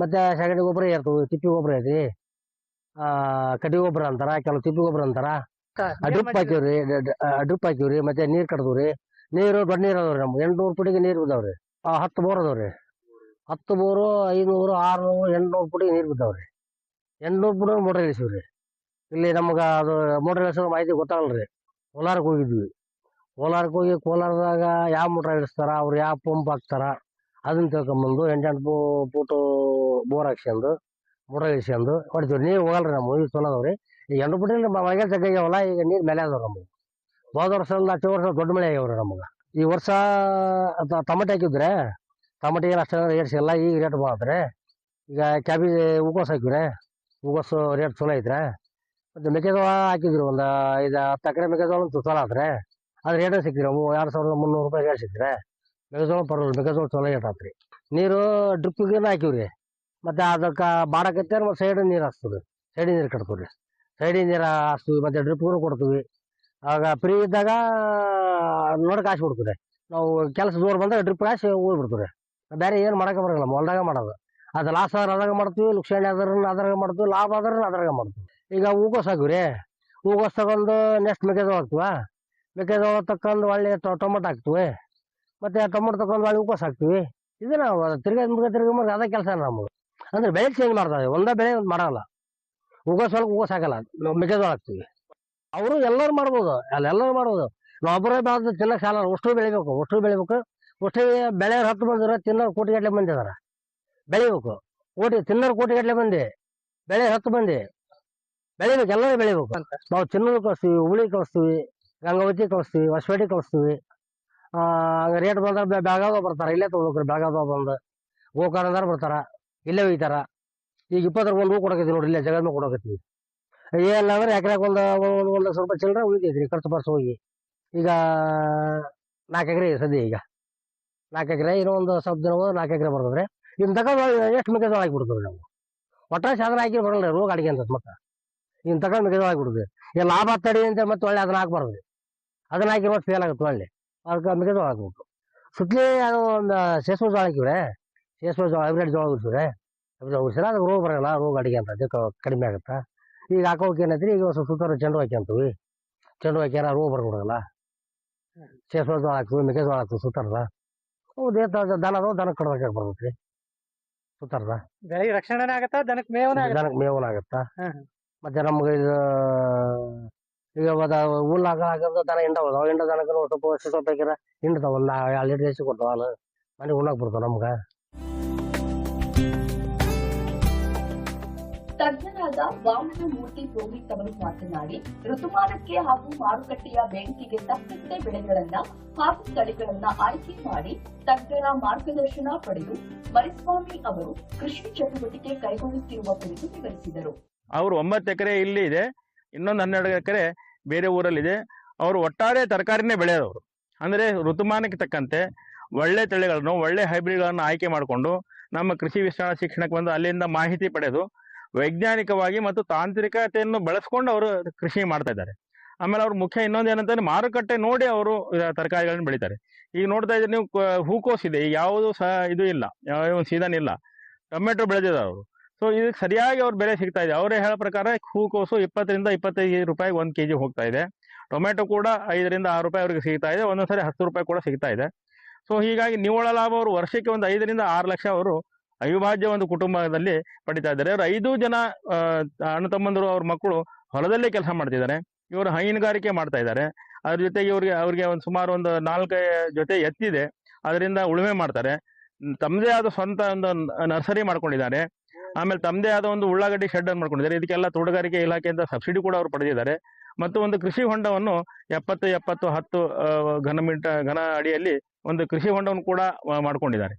ಮತ್ತೆ ಸಗಣಿ ಗೊಬ್ಬರ ಇರ್ತವೆ ತಿಪ್ಪಿ ಗೊಬ್ಬರ ಐತಿ ಕಟ್ಟಿ ಗೊಬ್ಬರ ಅಂತಾರ, ಕೆಲವು ತಿಪ್ಪಿ ಗೊಬ್ಬರ ಅಂತಾರ. ಡ್ರಿಪ್ ಹಾಕಿವ್ರಿ ಡ್ರಿಪ್ ಹಾಕಿವ್ರಿ ಮತ್ತೆ ನೀರ್ ಕಟ್ದವ್ರಿ ನೀರು ದೊಡ್ಡ ನೀರ್ ಅದಾವ್ರಿ ನಮ್ಗೆ ಎಂಟ್ನೂರು ಫುಟಿಗೆ ನೀರ್ ಬಿದ್ದಾವ್ರಿ. ಆ, ಹತ್ತು ಬೋರ್ ಅದಾವ್ರಿ. ಹತ್ತು ಬೋರು ಐನೂರು ಆರ್ನೂರು ಎಂಟ್ನೂರು ಫುಟಿಗೆ ನೀರ್ ಬಿದ್ದಾವ್ರಿ. ಎಂಟ್ನೂರು ಫುಟ್ ಮೋಟರ್ ಇಳಿಸಿವ್ರಿ. ಇಲ್ಲಿ ನಮ್ಗೆ ಅದು ಮೋಟರ್ ಇಳಿಸೋ ಮಾಹಿತಿ ಗೊತ್ತಾಗಲ್ರಿ. ಕೋಲಾರಕ್ಕೆ ಹೋಗಿದ್ವಿ. ಕೋಲಾರಕ್ಕೆ ಹೋಗಿ ಕೋಲಾರದಾಗ ಯಾವ ಮೋಟರ್ ಇಳಿಸ್ತಾರ ಅವ್ರು ಯಾವ ಪಂಪ್ ಹಾಕ್ತಾರ ಅದನ್ನ ತಿಳ್ಕೊಂಬಂದು ಎಂಟೆಂಟು ಫೂಟು ಬೋರ್ ಹಾಕ್ಸ್ಕೊಂಡು ಮೋಟರ್ ಇಳಿಸ್ಕೊಂಡು ಹೊಡಿತೀವಿ ನೀರು ಹೋಗಲ್ರಿ ನಮ್ಮ ಈಗ ಚಲೋ ಅದಾವ್ರಿ ಈಗ ಎಂಟು ಫುಟಿನ ಮಳೆಗೆ ಜಗ್ಗಾಗ್ಯಾವಲ್ಲ ಈಗ ನೀರು ಮೇಲೆ ಅದಾವ ನಮಗೆ. ಹೋದ ವರ್ಷದಿಂದ ಒಂದು ಹತ್ತು ವರ್ಷ ದೊಡ್ಡ ಮಳೆ ಆಗ್ಯಾವ್ರಿ ನಮಗೆ. ಈ ವರ್ಷ ಟಮಟೆ ಹಾಕಿದ್ರೆ ಏನು ಅಷ್ಟು ರೇಟ್ ಎಲ್ಲ ಈಗ ರೇಟ್ ಭಾಳ ಈಗ ಕ್ಯಾಬೇಜ್ ಹೂಕೋಸ್ ಹಾಕಿವ್ರೆ ಹೂಕೋಸು ರೇಟ್ ಚಲೋ ಐತ್ರೆ. ಮತ್ತು ಮೆಕ್ಕೆಜೋಳ ಹಾಕಿದ್ರು ಒಂದು ಐದು ಹತ್ತು ಎಕರೆ ಮೆಕ್ಕೆಜೋಳ ಅಂತೂ ಚಲೋ ಆತ್ರಿ. ಅದು ರೇಟ್ ಅವು ಎರಡು ಸಾವಿರದ ಮುನ್ನೂರು ರೂಪಾಯಿ ರೇಟ್ ಸಿಕ್ಕಿದ್ರೆ. ಮೆಕ್ಕೆಜೋಳ ಪರವಾಗಿಲ್ಲ, ಮೆಕ್ಕೆಜೋಳ ಚಲೋ ರೇಟ್ ಆತ್ರಿ. ನೀರು ಡ್ರಿಪ್ಪಿಗೆ ಹಾಕಿವ್ರಿ. ಮತ್ತು ಅದಕ್ಕೆ ಬಾಡಕತ್ತೆ ಮತ್ತು ಸೈಡ್ ನೀರು ಹಾಕ್ತೀವಿ ಸೈಡ್ ನೀರು ಕಟ್ತೀವಿ ಸೈಡ್ ನೀರು ಹಾಸ್ತೀವಿ ಮತ್ತು ಡ್ರಿಪ್ಗೂ ಕೊಡ್ತೀವಿ ಆಗ ಫ್ರೀ ಇದ್ದಾಗ ನೋಡಕ್ಕೆ ಹಾಸಿ ಬಿಡ್ತದೆ ನಾವು ಕೆಲಸ ದೂರ ಬಂದಾಗ ಡ್ರಿಪ್ ಹಾಸಿ ಹೋಗ್ಬಿಡ್ತೀವಿ ಬೇರೆ ಏನು ಮಾಡೋಕೆ ಬರಲ್ಲ ಹೊಲ್ದಾಗ ಮಾಡೋದು ಅದು ಲಾಸ್ ಆದ್ರೆ ಅದಾಗ ಮಾಡ್ತೀವಿ ಲುಕ್ಷಣೆ ಆದ್ರೆ ಅದ್ರಾಗ ಮಾಡ್ತೀವಿ ಲಾಭ ಆದ್ರೆ ಅದ್ರಾಗ ಮಾಡ್ತೀವಿ ಈಗ ಹೂಕೋಸ್ ಹಾಕಿವ್ರಿ ಹೂಕೋಸ್ ತಗೊಂಡು ನೆಕ್ಸ್ಟ್ ಮೆಕ್ಕೆಜೋಳ ಹಾಕ್ತೀವ ಮೆಕ್ಕೆಜೋಳ ತಕ್ಕೊಂಡು ಒಳ್ಳೆ ಟೊಮೊಟೊ ಹಾಕ್ತೀವಿ ಮತ್ತೆ ಟೊಮೊಟೊ ತಗೊಂಡು ಒಳ್ಳೆ ಹೂಕೋಸ್ ಹಾಕ್ತೀವಿ ಇದು ನಾವು ತಿರ್ಗಾ ತಿರ್ಗಾ ಅದೇ ಕೆಲಸ ನಮಗೆ ಅಂದ್ರೆ ಬೆಳೆ ಚೇಂಜ್ ಮಾಡ್ತಾವೆ ಒಂದೇ ಬೆಳೆ ಮಾಡಲ್ಲ ಹೂಕೋಸ್ ಹಾಕಲ್ಲ ನಾವು ಮೆಕ್ಕೆಜೋಳ ಹಾಕ್ತೀವಿ ಅವರು ಎಲ್ಲರೂ ಮಾಡ್ಬೋದು, ಅಲ್ಲಿ ಎಲ್ಲರೂ ಮಾಡ್ಬೋದು. ನಾವು ಒಬ್ಬರೇ ಬೆಳೆದು ತಿನ್ನಕ್ಕೆ ಸಾಲ ಅಷ್ಟು ಬೆಳಿಬೇಕು ಅಷ್ಟು ಬೆಳಿಬೇಕು. ಅಷ್ಟು ಬೆಳೆ ಹತ್ತು ಬಂದಿರೋ ತಿನ್ನೋರು ಕೋಟಿಗಟ್ಟಲೆ ಮಂದಿ ಅದಾರ. ಬೆಳಿಬೇಕು. ಕೋಟಿ, ತಿನ್ನೋರು ಕೋಟಿಗಟ್ಟಲೆ ಮಂದಿ. ಬೆಳೆ ಹತ್ತು ಮಂದಿ. ಬೆಳಿಬೇಕು, ಎಲ್ಲರೂ ಬೆಳಿಬೇಕು. ನಾವು ತಿನ್ನೋದು ಕಳಿಸ್ತೀವಿ, ಹುಳಿ ಕಳಿಸ್ತೀವಿ, ಗಂಗಾವತಿ ಕಳಿಸ್ತೀವಿ ಹೊಸಪೇಟೆ ಕಳಿಸ್ತೀವಿ. ಹಂಗೆ ರೇಟ್ ಬಂದ್ರೆ ಬೆಳಗಾವ್ದಾಗ ಬರ್ತಾರೆ, ಇಲ್ಲೇ ತೊಗೊಬೇಕ್ರಿ ಬೆಳಗಾವ್ದಾಗ ಬಂದು. ಗೋಕರ್ಣದಾರ ಬರ್ತಾರೆ, ಇಲ್ಲೇ ಒಯ್ತಾರ. ಈಗ ಇಪ್ಪತ್ತರ ಒಂದು ಹೂ ಕೊಡಕೈತಿ ನೋಡ್ರಿ, ಇಲ್ಲೇ ಜಗದ್ ಕೊಡಕತ್ತೀವಿ ಏನಿಲ್ಲ ಅಂದ್ರೆ ಎಕರೆಗೆ ಒಂದು ಒಂದು ಲಕ್ಷ ರೂಪಾಯಿ ಚಿಲ್ಲರೆ ಉಳಿತೈತ್ರಿ, ಖರ್ಚು ಬರ್ಸ ಹೋಗಿ. ಈಗ ನಾಲ್ಕು ಎಕರೆ ಸದ್ಯ ಈಗ. ನಾಲ್ಕು ಎಕರೆ, ಇನ್ನೂ ಒಂದು ಸ್ವಲ್ಪ ದಿನ ನಾಲ್ಕು ಎಕರೆ ಬರ್ತದ್ರಿ. ಇನ್ನು ತಗೊಂಡು ಎಷ್ಟು ಮೆಕ್ಕೆಜೋಳ ಹಾಕಿಬಿಡ್ತೀವಿ ನಾವು? ಒಟ್ಟಾರೆ ಸಾಧನ ಹಾಕಿ ಬರಲ್ಲ ರೋಗ ಅಡಿಗೆ ಅಂತ ಮತ್ತೆ. ಇನ್ನು ತಗೊಂಡು ಮೆಕ್ಕೆಜೋಳ ಹಾಕಿಬಿಡ್ತೀವಿ ಈಗ ಲಾಭ ತಡಿ ಅಂತ ಮತ್ತೆ ಒಳ್ಳೆ ಅದನ್ನ ಹಾಕ್ಬಾರ್ದು ಅದನ್ನ ಹಾಕಿ ಮತ್ತೆ ಫೇಲ್ ಆಗುತ್ತೆ ಒಳ್ಳೆ. ಅದಕ್ಕೆ ಮೆಕ್ಕೆಜೋಳ ಹಾಕ್ಬೇಕು. ಸುತ್ತಲೇ ಅದು ಒಂದು ಸೇಸ್ವ ಜೋಳ ಹಾಕಿವ್ರೆ. ಸೇಸ್ವ ಜೋಳ, ಹೈಬ್ರಿಡ್ ಜೋಳ ಉಳಿಸಿವ್ರೆ. ಉಳಿಸಿದ್ರೆ ರೋಗ ಬರೋಲ್ಲ ರೋಗ ಅಡಿಗೆ ಅಂತ ಅದಕ್ಕೆ ಕಡಿಮೆ ಆಗುತ್ತೆ? ಈಗ ಹಾಕೋಕೆ ಏನೈತ್ರಿ ಈಗ ಸ್ವಲ್ಪ ಸುತ್ತಾರ ಚೆಂಡು ಹಾಕ್ಯಂತೀವಿ. ಚೆಂಡು ಹಾಕ್ಯಾರ ರೋಗ ಬರ್ಬಿಡಲ್ಲ ಸೇಸು ಜೋಳ ಹಾಕ್ತೀವಿ ಮೆಕ್ಕೆಜೋಳ ಹಾಕ್ತೀವಿ ಸುತ್ತಾರದ ಅವು ದೇತ ದನ ಅದಾವ ದನಕ್ಕೆ ಕಡ್ದಾಕ ಬರ್ತೈತಿ ಸುತ್ತಾರದ ಬೆಳಿಗ್ಗೆ ರಕ್ಷಣೆ ಆಗುತ್ತಾ ದನಕ್ಕೆ ಮೇವನ ಆಗತ್ತಾ? ದನಕ್ಕೆ ಮೇವನ ಆಗತ್ತ. ಮತ್ತೆ ನಮ್ಗೆ ಇದು ಈಗ ಹುಲ್ಲು ಹಾಕ ದನ ಹಿಂಡ ಹೋದಾವ ಹಿಂಡ ದನಕ್ಕೆ ಸ್ವಲ್ಪ ಸ್ವಲ್ಪ ಹಾಕಿರ ಹಿಂಡ್ತಾವ ಒಂದು ಎರಡು ಲೀಟರ್ ಹೆಚ್ಚು ಕೊಡ್ತಾವ ಮನೆಗೆ ಉಣ್ಣಾಕ್ ಬರ್ತಾವ ನಮ್ಗೆ. ತಜ್ಞರಾದ ವಾಮನ ಮೂರ್ತಿ ಪುರೋಹಿತ್ ಅವರು ಮಾತನಾಡಿ, ಋತುಮಾನಕ್ಕೆ ಹಾಗೂ ಮಾರುಕಟ್ಟೆಯ ಬೇಡಿಕೆಗೆ ತಕ್ಕಂತೆ ಬೆಳೆಗಳನ್ನ ಹಾಗೂ ತಳಿಗಳನ್ನ ಆಯ್ಕೆ ಮಾಡಿ ತಜ್ಞರ ಮಾರ್ಗದರ್ಶನ ಪಡೆದು ಮರಿಸ್ವಾಮಿ ಅವರು ಕೃಷಿ ಚಟುವಟಿಕೆ ಕೈಗೊಳ್ಳುತ್ತಿರುವ ಕುರಿತು ವಿವರಿಸಿದರು. ಅವರು ಒಂಬತ್ತು ಎಕರೆ ಇಲ್ಲಿ ಇದೆ, ಇನ್ನೊಂದು ಹನ್ನೆರಡು ಎಕರೆ ಬೇರೆ ಊರಲ್ಲಿದೆ. ಅವರು ಒಟ್ಟಾರೆ ತರಕಾರಿನೇ ಬೆಳೆಯೋರು. ಅಂದರೆ ಋತುಮಾನಕ್ಕೆ ತಕ್ಕಂತೆ ಒಳ್ಳೆ ತಳಿಗಳನ್ನು, ಒಳ್ಳೆ ಹೈಬ್ರಿಡ್ಗಳನ್ನು ಆಯ್ಕೆ ಮಾಡಿಕೊಂಡು ನಮ್ಮ ಕೃಷಿ ವಿಸ್ತರಣಾ ಶಿಕ್ಷಣಕ್ಕೆ ಬಂದು ಅಲ್ಲಿಂದ ಮಾಹಿತಿ ಪಡೆದು ವೈಜ್ಞಾನಿಕವಾಗಿ ಮತ್ತು ತಾಂತ್ರಿಕತೆಯನ್ನು ಬಳಸ್ಕೊಂಡು ಅವರು ಕೃಷಿ ಮಾಡ್ತಾ ಇದ್ದಾರೆ. ಆಮೇಲೆ ಅವ್ರ ಮುಖ್ಯ ಇನ್ನೊಂದು ಏನಂತಂದ್ರೆ ಮಾರುಕಟ್ಟೆ ನೋಡಿ ಅವರು ತರಕಾರಿಗಳನ್ನು ಬೆಳಿತಾರೆ. ಈಗ ನೋಡ್ತಾ ಇದ್ರೆ ನೀವು ಹೂಕೋಸ್ ಇದೆ ಯಾವುದು ಸಹ ಇದು ಇಲ್ಲ ಯಾವ ಸೀಸನ್ ಇಲ್ಲ ಟೊಮೆಟೊ ಬೆಳೆದಿದ್ದಾರೆ ಅವರು. ಸೊ ಇದಕ್ಕೆ ಸರಿಯಾಗಿ ಅವ್ರ ಬೆಲೆ ಸಿಗ್ತಾ ಇದೆ. ಅವರೇ ಹೇಳೋ ಪ್ರಕಾರ ಹೂಕೋಸು ಇಪ್ಪತ್ತರಿಂದ ಇಪ್ಪತ್ತೈದು ರೂಪಾಯಿ ಒಂದು ಕೆ ಜಿ ಹೋಗ್ತಾ ಇದೆ. ಟೊಮೆಟೊ ಕೂಡ ಐದರಿಂದ ಆರು ರೂಪಾಯಿ ಅವ್ರಿಗೆ ಸಿಗ್ತಾ ಇದೆ. ಒಂದೊಂದ್ಸರಿ ಹತ್ತು ರೂಪಾಯಿ ಕೂಡ ಸಿಗ್ತಾ ಇದೆ. ಸೊ ಹೀಗಾಗಿ ನಿವ್ವಳ ಲಾಭ ಅವರು ವರ್ಷಕ್ಕೆ ಒಂದು ಐದರಿಂದ ಆರು ಲಕ್ಷ ಅವರು ಅವಿಭಾಜ್ಯ ಒಂದು ಕುಟುಂಬದಲ್ಲಿ ಪಡಿತಾ ಇದ್ದಾರೆ. ಇವರು ಐದು ಜನ ಅಣ್ಣ ತಮ್ಮಂದರು, ಅವ್ರ ಮಕ್ಕಳು ಹೊಲದಲ್ಲೇ ಕೆಲಸ ಮಾಡ್ತಿದ್ದಾರೆ. ಇವರು ಹೈನುಗಾರಿಕೆ ಮಾಡ್ತಾ ಇದ್ದಾರೆ. ಅದ್ರ ಜೊತೆಗೆ ಇವ್ರಿಗೆ, ಅವ್ರಿಗೆ ಒಂದು ಸುಮಾರು ಒಂದು ನಾಲ್ಕು ಜೊತೆ ಎತ್ತಿದೆ. ಅದರಿಂದ ಉಳುಮೆ ಮಾಡ್ತಾರೆ. ತಮ್ಮದೇ ಆದ ಸ್ವಂತ ಒಂದು ನರ್ಸರಿ ಮಾಡ್ಕೊಂಡಿದ್ದಾರೆ. ಆಮೇಲೆ ತಮ್ಮದೇ ಆದ ಒಂದು ಉಳ್ಳಾಗಡ್ಡಿ ಶೆಡ್ ಅನ್ನು ಮಾಡ್ಕೊಂಡಿದ್ದಾರೆ. ಇದಕ್ಕೆಲ್ಲ ತೋಟಗಾರಿಕೆ ಇಲಾಖೆಯಿಂದ ಸಬ್ಸಿಡಿ ಕೂಡ ಅವರು ಪಡೆದಿದ್ದಾರೆ. ಮತ್ತು ಒಂದು ಕೃಷಿ ಹೊಂಡವನ್ನು ಎಪ್ಪತ್ತು ಎಪ್ಪತ್ತು ಹತ್ತು ಘನ ಮೀಟರ್, ಘನ ಅಡಿಯಲ್ಲಿ ಒಂದು ಕೃಷಿ ಹೊಂಡವನ್ನು ಕೂಡ ಮಾಡ್ಕೊಂಡಿದ್ದಾರೆ.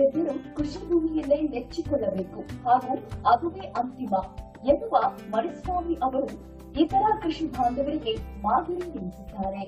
ಗೆದ್ದರು ಕೃಷಿ ಭೂಮಿಯಲ್ಲೇ ನೆಚ್ಚಿಕೊಳ್ಳಬೇಕು ಹಾಗೂ ಅದುವೇ ಅಂತಿಮ ಎನ್ನುವ ಮರಿಸ್ವಾಮಿ ಅವರು ಇತರ ಕೃಷಿ ಬಾಂಧವರಿಗೆ ಮಾದರಿ ಎನಿಸಿದ್ದಾರೆ